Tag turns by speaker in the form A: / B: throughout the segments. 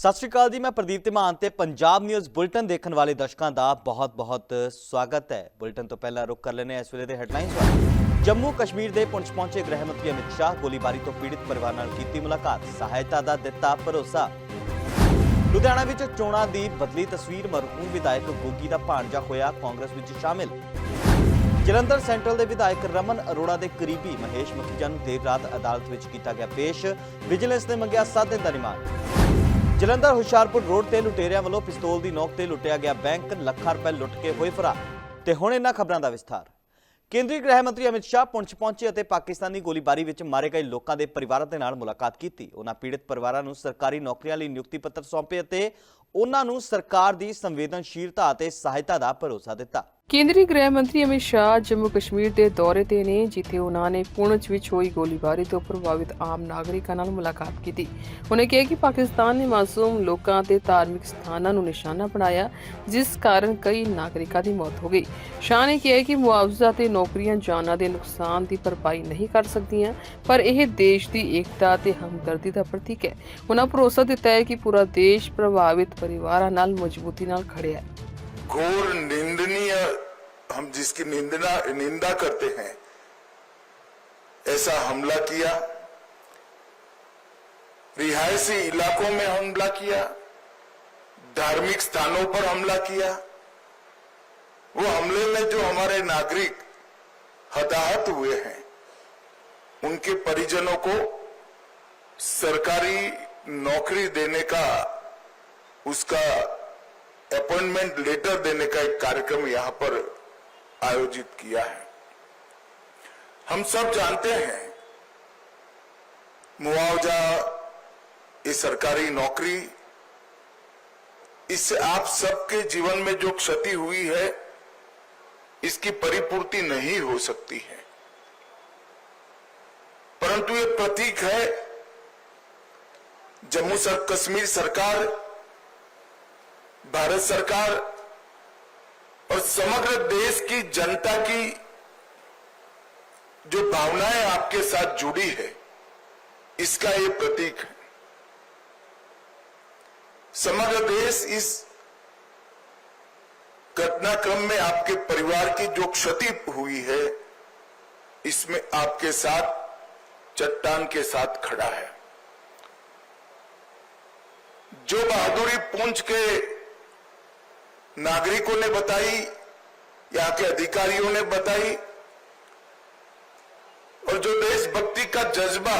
A: ਸਤਿ ਸ਼੍ਰੀ ਅਕਾਲ ਜੀ, ਮੈਂ ਪ੍ਰਦੀਪ ਧੀਮਾਨ ਤੇ ਪੰਜਾਬ ਨਿਊਜ਼ ਬੁਲਟਨ ਦੇਖਣ ਵਾਲੇ ਦਰਸ਼ਕਾਂ ਦਾ ਬਹੁਤ-ਬਹੁਤ ਸਵਾਗਤ ਹੈ। ਬੁਲਟਨ ਤੋਂ ਪਹਿਲਾਂ ਰੁਕ ਕਰ ਲੈਨੇ ਇਸ ਵੇਲੇ ਦੇ ਹੈਡਲਾਈਨਸ ਵੱਲ। ਜੰਮੂ ਕਸ਼ਮੀਰ ਦੇ ਪੁੰਛ ਪਹੁੰਚੇ ਗ੍ਰਹਿ ਮੰਤਰੀ ਅਮਿਤ ਸ਼ਾਹ, ਗੋਲੀਬਾਰੀ ਤੋਂ ਪੀੜਿਤ ਪਰਿਵਾਰ ਨਾਲ ਕੀਤੀ ਮੁਲਾਕਾਤ। ਸਹਾਇਤਾ ਦਾ ਦਿੱਤਾ ਭਰੋਸਾ। ਲੁਧਿਆਣਾ ਵਿੱਚ ਚੋਣਾਂ ਦੀ ਬਦਲੀ ਤਸਵੀਰ, ਮਰਹੂਮ ਵਿਧਾਇਕ ਗੋਗੀ ਦਾ ਭਾਣਜਾ ਹੋਇਆ ਕਾਂਗਰਸ ਵਿੱਚ ਸ਼ਾਮਿਲ। ਜਲੰਧਰ ਸੈਂਟਰਲ ਦੇ ਵਿਧਾਇਕ ਰਮਨ ਅਰੋੜਾ ਦੇ ਕਰੀਬੀ ਮਹੇਸ਼ ਮਖੀਜਾ ਨੂੰ ਦੇਰ ਰਾਤ ਅਦਾਲਤ ਵਿੱਚ ਕੀਤਾ ਗਿਆ ਪੇਸ਼। ਵਿਜੀਲੈਂਸ ਨੇ ਮੰਗਿਆ 7 ਦਿਨ ਦਾ ਰਿਮਾਂਡ। ਜਲੰਧਰ ਹੁਸ਼ਿਆਰਪੁਰ ਰੋਡ ਤੇ ਲੁਟੇਰਿਆਂ ਵੱਲੋਂ ਪਿਸਤੌਲ ਦੀ ਨੋਕ ਤੇ ਲੁੱਟਿਆ ਗਿਆ ਬੈਂਕ, ਲੱਖਾਂ ਰੁਪਏ ਲੁੱਟ ਕੇ ਹੋਏ ਫਰਾਰ। ਤੇ ਹੁਣ ਇਹਨਾਂ ਖਬਰਾਂ ਦਾ ਵਿਸਥਾਰ। ਕੇਂਦਰੀ ਗ੍ਰਹਿ ਮੰਤਰੀ ਅਮਿਤ ਸ਼ਾਹ ਪੁੰਛ ਪਹੁੰਚੇ ਅਤੇ ਪਾਕਿਸਤਾਨੀ ਗੋਲੀਬਾਰੀ ਵਿੱਚ ਮਾਰੇ ਗਏ ਲੋਕਾਂ ਦੇ ਪਰਿਵਾਰਾਂ ਦੇ ਨਾਲ ਮੁਲਾਕਾਤ ਕੀਤੀ। ਉਹਨਾਂ ਪੀੜਤ ਪਰਿਵਾਰਾਂ ਨੂੰ ਸਰਕਾਰੀ ਨੌਕਰੀਆਂ ਲਈ ਨਿਯੁਕਤੀ ਪੱਤਰ ਸੌਂਪੇ ਅਤੇ ਉਹਨਾਂ ਨੂੰ ਸਰਕਾਰ ਦੀ ਸੰਵੇਦਨਸ਼ੀਲਤਾ ਅਤੇ ਸਹਾਇਤਾ ਦਾ ਭਰੋਸਾ ਦਿੱਤਾ।
B: ਕੇਂਦਰੀ ਗ੍ਰਹਿ ਮੰਤਰੀ ਅਮਿਤ ਸ਼ਾਹ ਜੰਮੂ ਕਸ਼ਮੀਰ ਦੇ ਦੌਰੇ ਤੇ ਨੇ, ਜਿੱਥੇ ਉਹਨਾਂ ਨੇ ਪੁੰਛ ਵਿੱਚ ਹੋਈ ਗੋਲੀਬਾਰੀ ਤੋਂ ਪ੍ਰਭਾਵਿਤ ਆਮ ਨਾਗਰਿਕਾਂ ਨਾਲ ਮੁਲਾਕਾਤ ਕੀਤੀ। ਉਹਨੇ ਕਿਹਾ ਕਿ ਪਾਕਿਸਤਾਨ ਨੇ ਮਾਸੂਮ ਲੋਕਾਂ ਤੇ ਧਾਰਮਿਕ ਸਥਾਨਾਂ ਨੂੰ ਨਿਸ਼ਾਨਾ ਬਣਾਇਆ, ਜਿਸ ਕਾਰਨ ਕਈ ਨਾਗਰਿਕਾਂ ਦੀ ਮੌਤ ਹੋ ਗਈ। ਸ਼ਾਹ ਨੇ ਕਿਹਾ ਕਿ ਮੁਆਵਜ਼ਾ ਤੇ ਨੌਕਰੀਆਂ ਜਾਨਾਂ ਦੇ ਨੁਕਸਾਨ ਦੀ ਭਰਪਾਈ ਨਹੀਂ ਕਰ ਸਕਦੀਆਂ, ਪਰ ਇਹ ਦੇਸ਼ ਦੀ ਏਕਤਾ ਤੇ ਹਮਦਰਦੀ ਦਾ ਪ੍ਰਤੀਕ ਹੈ। ਉਹਨਾਂ ਭਰੋਸਾ ਦਿੱਤਾ ਹੈ ਕਿ ਪੂਰਾ ਦੇਸ਼ ਪ੍ਰਭਾਵਿਤ ਪਰਿਵਾਰਾਂ ਨਾਲ ਮਜ਼ਬੂਤੀ ਨਾਲ ਖੜਿਆ ਹੈ।
C: घोर निंदनीय, हम जिसकी निंदना, निंदा करते हैं, ऐसा हमला किया। रिहायशी इलाकों में हमला किया, धार्मिक स्थानों पर हमला किया। वो हमले में जो हमारे नागरिक हताहत हुए हैं, उनके परिजनों को सरकारी नौकरी देने का उसका अपॉइंटमेंट लेटर देने का एक कार्यक्रम यहाँ पर आयोजित किया है। हम सब जानते हैं, मुआवजा, ये सरकारी नौकरी, इससे आप सबके जीवन में जो क्षति हुई है, इसकी परिपूर्ति नहीं हो सकती है। परंतु ये प्रतीक है, जम्मू कश्मीर सरकार भारत सरकार और समग्र देश की जनता की जो भावनाएँ आपके साथ जुड़ी है, इसका ये प्रतीक है। समग्र देश इस घटनाक्रम में आपके परिवार की जो क्षति हुई है, इसमें आपके साथ चट्टान के साथ खड़ा है। जो बहादुरी पूंछ के नागरिकों ने बताई, यहाँ के अधिकारियों ने बताई, और जो देशभक्ति का जज्बा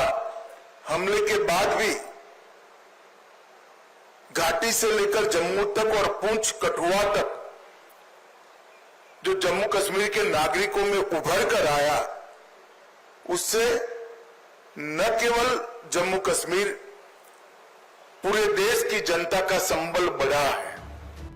C: हमले के बाद भी घाटी से लेकर जम्मू तक और पूंछ कठुआ तक जो जम्मू कश्मीर के नागरिकों में उभर कर आया, उससे न केवल जम्मू कश्मीर, पूरे देश की जनता का संबल बढ़ा है।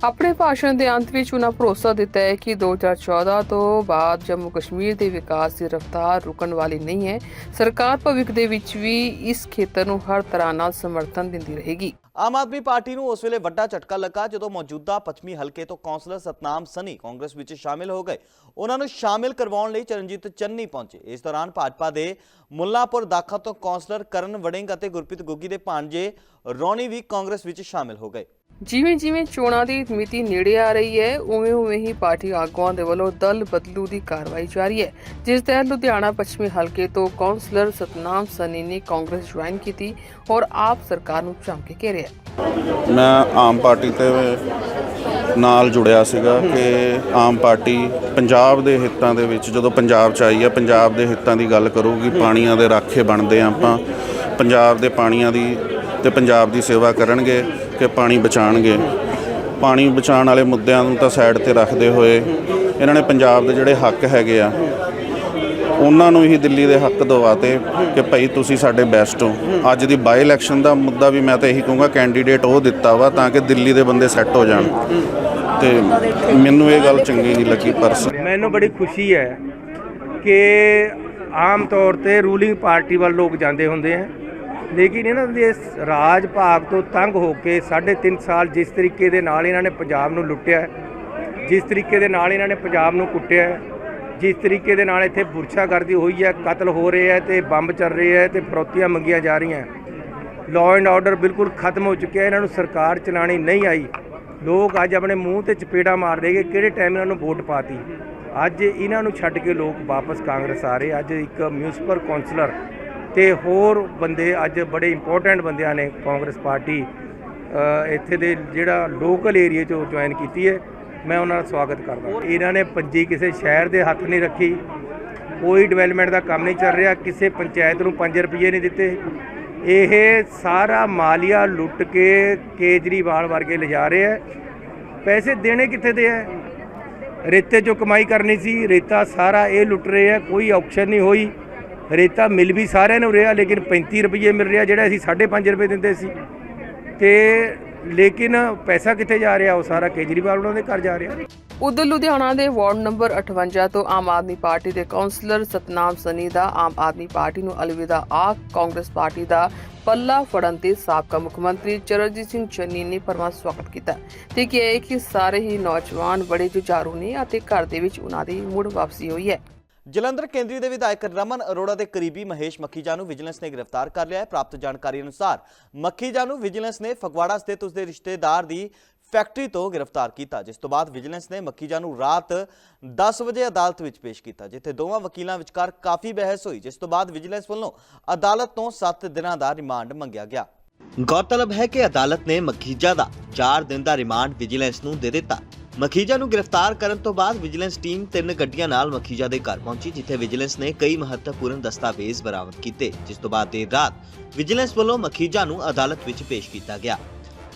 B: ਆਪਣੇ ਭਾਸ਼ਣ ਦੇ ਅੰਤ ਵਿੱਚ ਉਹਨਾਂ ਭਰੋਸਾ ਦਿੱਤਾ ਹੈ ਕਿ 2014 ਤੋਂ ਬਾਅਦ ਜੰਮੂ ਕਸ਼ਮੀਰ ਦੇ ਵਿਕਾਸ ਦੀ ਰਫ਼ਤਾਰ ਰੁਕਣ ਵਾਲੀ ਨਹੀਂ ਹੈ। ਸਰਕਾਰ ਭਵਿੱਖ ਦੇ ਵਿੱਚ ਵੀ ਇਸ ਖੇਤਰ ਨੂੰ ਹਰ ਤਰ੍ਹਾਂ ਨਾਲ ਸਮਰਥਨ ਦਿੰਦੀ ਰਹੇਗੀ।
A: ਆਮ ਆਦਮੀ ਪਾਰਟੀ ਨੂੰ ਉਸ ਵੇਲੇ ਵੱਡਾ ਝਟਕਾ ਲੱਗਾ ਜਦੋਂ ਮੌਜੂਦਾ ਪੱਛਮੀ ਹਲਕੇ ਤੋਂ ਕੌਂਸਲਰ ਸਤਨਾਮ ਸਨੀ ਕਾਂਗਰਸ ਵਿੱਚ ਸ਼ਾਮਿਲ ਹੋ ਗਏ। ਉਹਨਾਂ ਨੂੰ ਸ਼ਾਮਿਲ ਕਰਵਾਉਣ ਲਈ ਚਰਨਜੀਤ ਚੰਨੀ ਪਹੁੰਚੇ। ਇਸ ਦੌਰਾਨ ਭਾਜਪਾ ਦੇ ਮੁੱਲਾਪੁਰ ਦਾਖਾ ਤੋਂ ਕੌਂਸਲਰ ਕਰਨ ਵੜਿੰਗ ਅਤੇ ਗੁਰਪ੍ਰੀਤ ਗੁੱਗੀ ਦੇ ਭਾਂਜੇ ਰੌਣੀ ਵੀ ਕਾਂਗਰਸ ਵਿੱਚ ਸ਼ਾਮਿਲ ਹੋ ਗਏ।
B: ਜਿਵੇਂ ਜਿਵੇਂ ਚੋਣਾਂ ਦੀ ਮਿਤੀ ਨੇੜੇ ਆ ਰਹੀ ਹੈ ਉਵੇਂ ਉਵੇਂ ਹੀ ਪਾਰਟੀ ਆਗੂਆਂ ਦੇ ਵੱਲੋਂ ਦਲ ਬਦਲੂ ਦੀ ਕਾਰਵਾਈ ਜਾਰੀ ਹੈ। ਜਿਸ ਤਹਿਤ ਲੁਧਿਆਣਾ ਪੱਛਮੀ ਹਲਕੇ ਤੋਂ ਕੌਂਸਲਰ ਸਤਨਾਮ ਸਨੀ ਨੇ ਕਾਂਗਰਸ ਜੁਆਇਨ ਕੀਤੀ ਔਰ ਆਪ ਸਰਕਾਰ ਨੂੰ ਝਾਂਕ ਕੇ ਘੇਰਿਆ।
D: ਮੈਂ ਆਮ ਪਾਰਟੀ ਤੇ ਨਾਲ ਜੁੜਿਆ ਸੀਗਾ ਕਿ ਆਮ ਪਾਰਟੀ ਪੰਜਾਬ ਦੇ ਹਿੱਤਾਂ ਦੇ ਵਿੱਚ ਜਦੋਂ ਪੰਜਾਬ ਚ ਆਈ ਹੈ ਪੰਜਾਬ ਦੇ ਹਿੱਤਾਂ ਦੀ ਗੱਲ ਕਰੂਗੀ ਪਾਣੀਆਂ ਦੇ ਰਾਖੇ ਬਣਦੇ ਆਪਾਂ। ਪੰਜਾਬ ਦੇ ਪਾਣੀਆਂ ਦੀ ਤੇ ਪੰਜਾਬ ਦੀ ਸੇਵਾ ਕਰਨਗੇ ਕਿ ਪਾਣੀ ਬਚਾਣਗੇ ਪਾਣੀ ਬਚਾਉਣ ਵਾਲੇ ਮੁੱਦਿਆਂ ਨੂੰ ਤਾਂ ਸਾਈਡ ਤੇ ਰੱਖਦੇ ਹੋਏ ਇਹਨਾਂ ਨੇ ਪੰਜਾਬ ਦੇ ਜਿਹੜੇ ਹੱਕ ਹੈਗੇ ਆ, ਉਹਨਾਂ ਨੂੰ ਹੀ ਦਿੱਲੀ ਦੇ ਹੱਕ ਦਵਾਤੇ ਕਿ ਭਾਈ ਤੁਸੀਂ ਸਾਡੇ ਬੈਸਟ ਹੋ। ਅੱਜ ਦੀ ਬਾਈ ਇਲੈਕਸ਼ਨ ਦਾ ਮੁੱਦਾ ਵੀ ਮੈਂ ਤਾਂ ਇਹੀ ਕਹੂੰਗਾ ਕੈਂਡੀਡੇਟ ਉਹ ਦਿੱਤਾ ਵਾ ਤਾਂ ਕਿ ਦਿੱਲੀ ਦੇ ਬੰਦੇ ਸੈੱਟ ਹੋ ਜਾਣ। ਤੇ ਮੈਨੂੰ ਇਹ ਗੱਲ ਚੰਗੀ ਨਹੀਂ ਲੱਗੀ ਪਰਸਨ
E: ਮੈਨੂੰ ਬੜੀ ਖੁਸ਼ੀ ਹੈ ਕਿ ਆਮ ਤੌਰ ਤੇ ਰੂਲਿੰਗ ਪਾਰਟੀ ਵੱਲ ਲੋਕ ਜਾਂਦੇ ਹੁੰਦੇ ਆ। ਲੇਕਿਨ ਇਹਨਾਂ ਦੇ ਰਾਜ ਭਾਗ ਤੋਂ ਤੰਗ ਹੋ ਕੇ 3.5 ਸਾਲ ਜਿਸ ਤਰੀਕੇ ਦੇ ਨਾਲ ਇਹਨਾਂ ਨੇ ਪੰਜਾਬ ਨੂੰ ਲੁੱਟਿਆ ਜਿਸ ਤਰੀਕੇ ਦੇ ਨਾਲ ਇਹਨਾਂ ਨੇ ਪੰਜਾਬ ਨੂੰ ਕੁੱਟਿਆ ਜਿਸ ਤਰੀਕੇ ਦੇ ਨਾਲ ਇੱਥੇ ਬੁਰਛਾਗਰਦੀ ਹੋਈ ਹੈ, ਕਤਲ ਹੋ ਰਹੇ ਹੈ ਤੇ ਬੰਬ ਚੱਲ ਰਹੇ ਹੈ ਤੇ ਫਰੋਤੀਆਂ ਮੰਗੀਆਂ ਜਾ ਰਹੀਆਂ ਲਾਅ ਐਂਡ ਆਰਡਰ ਬਿਲਕੁਲ ਖਤਮ ਹੋ ਚੁੱਕਿਆ ਇਹਨਾਂ ਨੂੰ ਸਰਕਾਰ ਚਲਾਣੀ ਨਹੀਂ ਆਈ। ਲੋਕ ਅੱਜ ਆਪਣੇ ਮੂੰਹ ਤੇ ਚਪੇੜਾ ਮਾਰਦੇ ਕਿ ਕਿਹੜੇ ਟਾਈਮ ਇਹਨਾਂ ਨੂੰ ਵੋਟ ਪਾਤੀ। ਅੱਜ ਇਹਨਾਂ ਨੂੰ ਛੱਡ ਕੇ ਲੋਕ ਵਾਪਸ ਕਾਂਗਰਸ ਆ ਰਹੇ, ਅੱਜ ਇੱਕ ਮਿਊਨਿਸਪਲ ਕਾਉਂਸਲਰ ਤੇ ਹੋਰ ਬੰਦੇ ਅੱਜ ਬੜੇ ਇੰਪੋਰਟੈਂਟ ਬੰਦਿਆਂ ਨੇ ਕਾਂਗਰਸ ਪਾਰਟੀ ਇੱਥੇ ਦੇ ਜਿਹੜਾ ਲੋਕਲ ਏਰੀਆ ਚੋਂ ਜੁਆਇਨ ਕੀਤੀ ਹੈ। ਮੈਂ ਉਹਨਾਂ ਦਾ ਸਵਾਗਤ ਕਰਦਾ ਇਹਨਾਂ ਨੇ ਪੰਜੀ ਕਿਸੇ ਸ਼ਹਿਰ ਦੇ ਹੱਥ ਨਹੀਂ ਰੱਖੀ। ਕੋਈ ਡਿਵੈਲਪਮੈਂਟ ਦਾ ਕੰਮ ਨਹੀਂ ਚੱਲ ਰਿਹਾ। ਕਿਸੇ ਪੰਚਾਇਤ ਨੂੰ 5 ਰੁਪਏ ਨਹੀਂ ਦਿੱਤੇ। ਇਹ ਸਾਰਾ ਮਾਲੀਆ ਲੁੱਟ ਕੇ ਕੇਜਰੀਵਾਲ ਵਰਗੇ ਲਿਜਾ ਰਹੇ ਹੈ। ਪੈਸੇ ਦੇਣੇ ਕਿੱਥੇ ਦੇ ਹੈ? ਰੇਤੇ ਚੋਂ ਕਮਾਈ ਕਰਨੀ ਸੀ। ਰੇਤਾ ਸਾਰਾ ਇਹ ਲੁੱਟ ਰਹੇ ਆ ਕੋਈ ਆਕਸ਼ਨ ਨਹੀਂ ਹੋਈ। ਰੇਤਾ ਮਿਲ ਵੀ ਸਾਰਿਆਂ ਨੂੰ ਰਿਹਾ, ਲੇਕਿਨ 35 ਰੁਪਏ ਮਿਲ ਰਿਹਾ ਜਿਹੜਾ ਅਸੀਂ 5.5 ਰੁਪਏ ਦਿੰਦੇ ਸੀ। ਤੇ ਲੇਕਿਨ ਪੈਸਾ ਕਿੱਥੇ ਜਾ ਰਿਹਾ? ਉਹ ਸਾਰਾ ਕੇਜਰੀਵਾਲ ਉਹਨਾਂ ਦੇ ਘਰ ਜਾ ਰਿਹਾ।
B: ਉਧਰ ਲੁਧਿਆਣਾ ਦੇ ਵਾਰਡ ਨੰਬਰ 58 ਤੋਂ ਆਮ ਆਦਮੀ ਪਾਰਟੀ ਦੇ ਕਾਉਂਸਲਰ ਸਤਨਾਮ ਸਨੀ ਦਾ ਆਮ ਆਦਮੀ ਪਾਰਟੀ ਨੂੰ ਅਲਵਿਦਾ ਆਖ ਕਾਂਗਰਸ ਪਾਰਟੀ ਦਾ ਪੱਲਾ ਫੜਨ ਤੇ ਸਾਬਕਾ ਮੁੱਖ ਮੰਤਰੀ ਚਰਨਜੀਤ ਸਿੰਘ ਚੰਨੀ ਨੇ ਪਰਮਾ ਸਵਾਗਤ ਕੀਤਾ। ਤੇ ਕਿਹਾ ਕਿ ਸਾਰੇ ਹੀ ਨੌਜਵਾਨ ਬੜੇ ਜੁਝਾਰੂ ਨੇ ਅਤੇ ਘਰ ਦੇ ਵਿੱਚ ਉਹਨਾਂ ਦੀ ਮੁੜ ਵਾਪਸੀ ਹੋਈ ਹੈ।
A: ਜਲੰਧਰ ਕੇਂਦਰੀ ਦੇ ਵਿਧਾਇਕ ਰਮਨ ਅਰੋੜਾ ਦੇ ਕਰੀਬੀ ਮਹੇਸ਼ ਮੱਖੀਜਾ ਨੂੰ ਵਿਜੀਲੈਂਸ ਨੇ ਗ੍ਰਿਫਤਾਰ ਕਰ ਲਿਆ ਹੈ। ਪ੍ਰਾਪਤ ਜਾਣਕਾਰੀ ਅਨੁਸਾਰ ਮੱਖੀਜਾ ਨੂੰ ਵਿਜੀਲੈਂਸ ਨੇ ਫਗਵਾੜਾ ਸਥਿਤ ਉਸਦੇ ਰਿਸ਼ਤੇਦਾਰ ਦੀ ਫੈਕਟਰੀ ਤੋਂ ਗ੍ਰਿਫਤਾਰ ਕੀਤਾ, ਜਿਸ ਤੋਂ ਬਾਅਦ ਵਿਜੀਲੈਂਸ ਨੇ ਮੱਖੀਜਾ ਨੂੰ ਰਾਤ 10 ਵਜੇ ਅਦਾਲਤ ਵਿੱਚ ਪੇਸ਼ ਕੀਤਾ, ਜਿੱਥੇ ਦੋਵਾਂ ਵਕੀਲਾਂ ਵਿਚਕਾਰ ਕਾਫੀ ਬਹਿਸ ਹੋਈ, ਜਿਸ ਤੋਂ ਬਾਅਦ ਵਿਜੀਲੈਂਸ ਵੱਲੋਂ ਅਦਾਲਤ ਤੋਂ 7 ਦਿਨਾਂ ਦਾ ਰਿਮਾਂਡ ਮੰਗਿਆ ਗਿਆ। ਗੌਰਤਲਬ ਹੈ ਕਿ ਅਦਾਲਤ ਨੇ ਮਖੀਜਾ ਦਾ 4 ਦਿਨ ਦਾ ਰਿਮਾਂਡ ਵਿਜੀਲੈਂਸ ਨੂੰ ਦੇ ਦਿੱਤਾ। ਮਖੀਜਾ ਨੂੰ ਗ੍ਰਿਫਤਾਰ ਕਰਨ ਤੋਂ ਬਾਅਦ ਵਿਜੀਲੈਂਸ ਟੀਮ ਤਿੰਨ ਗੱਡੀਆਂ ਨਾਲ ਮਖੀਜਾ ਦੇ ਘਰ ਪਹੁੰਚੀ, ਜਿੱਥੇ ਵਿਜੀਲੈਂਸ ਨੇ ਕਈ ਮਹੱਤਵਪੂਰਨ ਦਸਤਾਵੇਜ਼ ਬਰਾਮਦ ਕੀਤੇ, ਜਿਸ ਤੋਂ ਬਾਅਦ ਦੇਰ ਰਾਤ ਵਿਜੀਲੈਂਸ ਵੱਲੋਂ ਮਖੀਜਾ ਨੂੰ ਅਦਾਲਤ ਵਿੱਚ ਪੇਸ਼ ਕੀਤਾ ਗਿਆ।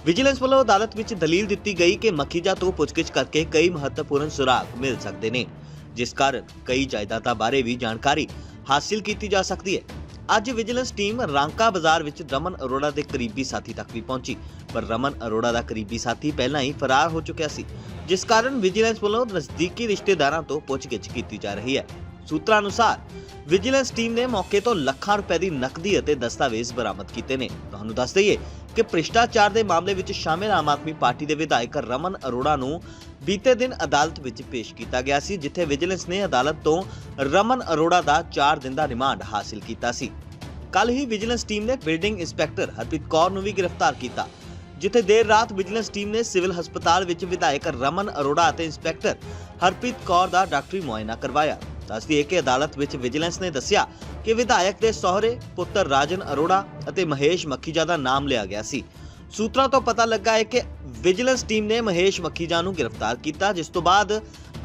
A: ਵਿਜੀਲੈਂਸ ਵੱਲੋਂ ਅਦਾਲਤ ਵਿੱਚ ਦਲੀਲ ਦਿੱਤੀ ਗਈ ਕਿ ਮਖੀਜਾ ਤੋਂ ਪੁੱਛਗਿੱਛ ਕਰਕੇ ਕਈ ਮਹੱਤਵਪੂਰਨ ਸੁਰਾਗ ਮਿਲ ਸਕਦੇ ਨੇ, ਜਿਸ ਕਾਰਨ ਕਈ ਜਾਇਦਾਦਾਂ ਬਾਰੇ ਵੀ ਜਾਣਕਾਰੀ ਹਾਸਿਲ ਕੀਤੀ ਜਾ ਸਕਦੀ ਹੈ। ਅੱਜ ਵਿਜੀਲੈਂਸ ਟੀਮ ਰਾਂਕਾ ਬਾਜ਼ਾਰ ਵਿੱਚ ਰਮਨ ਅਰੋੜਾ ਦੇ ਕਰੀਬੀ ਸਾਥੀ ਤੱਕ ਵੀ ਪਹੁੰਚੀ। ਪਰ ਰਮਨ ਅਰੋੜਾ ਦਾ ਕਰੀਬੀ ਸਾਥੀ ਪਹਿਲਾਂ ਹੀ ਫਰਾਰ ਹੋ ਚੁੱਕਿਆ ਸੀ, ਜਿਸ ਕਾਰਨ ਵਿਜੀਲੈਂਸ ਵੱਲੋਂ ਨਜ਼ਦੀਕੀ ਰਿਸ਼ਤੇਦਾਰਾਂ ਤੋਂ ਪੁੱਛਗਿੱਛ ਕੀਤੀ ਜਾ ਰਹੀ ਹੈ। ਸੂਤਰਾਂ ਅਨੁਸਾਰ ਵਿਜੀਲੈਂਸ ਟੀਮ ਨੇ ਮੌਕੇ ਤੋਂ ਲੱਖਾਂ ਰੁਪਏ ਦੀ ਨਕਦੀ ਅਤੇ ਦਸਤਾਵੇਜ਼ ਬਰਾਮਦ ਕੀਤੇ ਨੇ। ਤੁਹਾਨੂੰ ਦੱਸ ਦਈਏ ਕਿ ਭ੍ਰਿਸ਼ਟਾਚਾਰ ਦੇ ਮਾਮਲੇ ਵਿੱਚ ਸ਼ਾਮਿਲ ਆਮ ਆਦਮੀ ਪਾਰਟੀ ਦੇ ਵਿਧਾਇਕ ਰਮਨ ਅਰੋੜਾ ਨੂੰ ਬੀਤੇ ਦਿਨ ਅਦਾਲਤ ਵਿੱਚ ਪੇਸ਼ ਕੀਤਾ ਗਿਆ ਸੀ, ਜਿੱਥੇ ਵਿਜੀਲੈਂਸ ਨੇ ਅਦਾਲਤ ਤੋਂ ਰਮਨ ਅਰੋੜਾ ਦਾ 4 ਦਿਨ ਦਾ ਰਿਮਾਂਡ ਹਾਸਿਲ ਕੀਤਾ ਸੀ। ਕੱਲ ਹੀ ਵਿਜੀਲੈਂਸ ਟੀਮ ਨੇ ਬਿਲਡਿੰਗ ਇੰਸਪੈਕਟਰ ਹਰਪ੍ਰੀਤ ਕੌਰ ਨੂੰ ਵੀ ਗ੍ਰਿਫਤਾਰ ਕੀਤਾ, ਜਿੱਥੇ ਦੇਰ ਰਾਤ ਵਿਜੀਲੈਂਸ ਟੀਮ ਨੇ ਸਿਵਲ ਹਸਪਤਾਲ ਵਿੱਚ ਵਿਧਾਇਕ ਰਮਨ ਅਰੋੜਾ ਅਤੇ ਇੰਸਪੈਕਟਰ ਹਰਪ੍ਰੀਤ ਕੌਰ ਦਾ ਡਾਕਟਰੀ ਮੁਆਇਨਾ ਕਰਵਾਇਆ। ਦੱਸਦੀ ਹੈ ਕਿ ਅਦਾਲਤ ਵਿੱਚ ਵਿਜੀਲੈਂਸ ਨੇ ਦੱਸਿਆ ਕਿ ਵਿਧਾਇਕ ਦੇ ਸਹੁਰੇ ਪੁੱਤਰ ਰਾਜਨ ਅਰੋੜਾ ਅਤੇ ਮਹੇਸ਼ ਮੱਖੀਜਾ ਦਾ ਨਾਮ ਲਿਆ ਗਿਆ ਸੀ। ਸੂਤਰਾਂ ਤੋਂ ਪਤਾ ਲੱਗਾ ਹੈ ਕਿ ਵਿਜੀਲੈਂਸ ਟੀਮ ਨੇ ਮਹੇਸ਼ ਮੱਖੀਜਾ ਨੂੰ ਗ੍ਰਿਫਤਾਰ ਕੀਤਾ, ਜਿਸ ਤੋਂ ਬਾਅਦ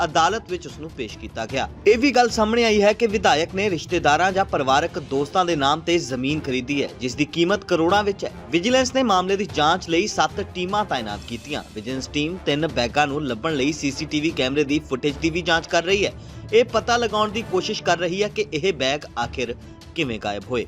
A: ਅਦਾਲਤ ਵਿੱਚ ਉਸ ਨੂੰ ਪੇਸ਼ ਕੀਤਾ ਗਿਆ। ਇਹ ਵੀ ਗੱਲ ਸਾਹਮਣੇ ਆਈ ਹੈ ਕਿ ਵਿਧਾਇਕ ਨੇ ਰਿਸ਼ਤੇਦਾਰਾਂ ਜਾਂ ਪਰਿਵਾਰਕ ਦੋਸਤਾਂ ਦੇ ਨਾਮ ਤੇ ਜ਼ਮੀਨ ਖਰੀਦੀ ਹੈ, ਜਿਸ ਦੀ ਕੀਮਤ ਕਰੋੜਾਂ ਵਿੱਚ ਹੈ। ਵਿਜੀਲੈਂਸ ਨੇ ਮਾਮਲੇ ਦੀ ਜਾਂਚ ਲਈ 7 ਟੀਮਾਂ ਤਾਇਨਾਤ ਕੀਤੀਆਂ। ਵਿਜੀਲੈਂਸ ਟੀਮ ਤਿੰਨ ਬੈਗਾਂ ਨੂੰ ਲੱਭਣ ਲਈ ਸੀਸੀਟੀਵੀ ਕੈਮਰੇ ਦੀ ਫੁਟੇਜ ਦੀ ਵੀ ਜਾਂਚ ਕਰ ਰਹੀ ਹੈ। ਇਹ ਪਤਾ ਲਗਾਉਣ ਦੀ ਕੋਸ਼ਿਸ਼ ਕਰ ਰਹੀ ਹੈ ਕਿ ਇਹ ਬੈਗ ਆਖਿਰ ਕਿਵੇਂ ਗਾਇਬ ਹੋਏ।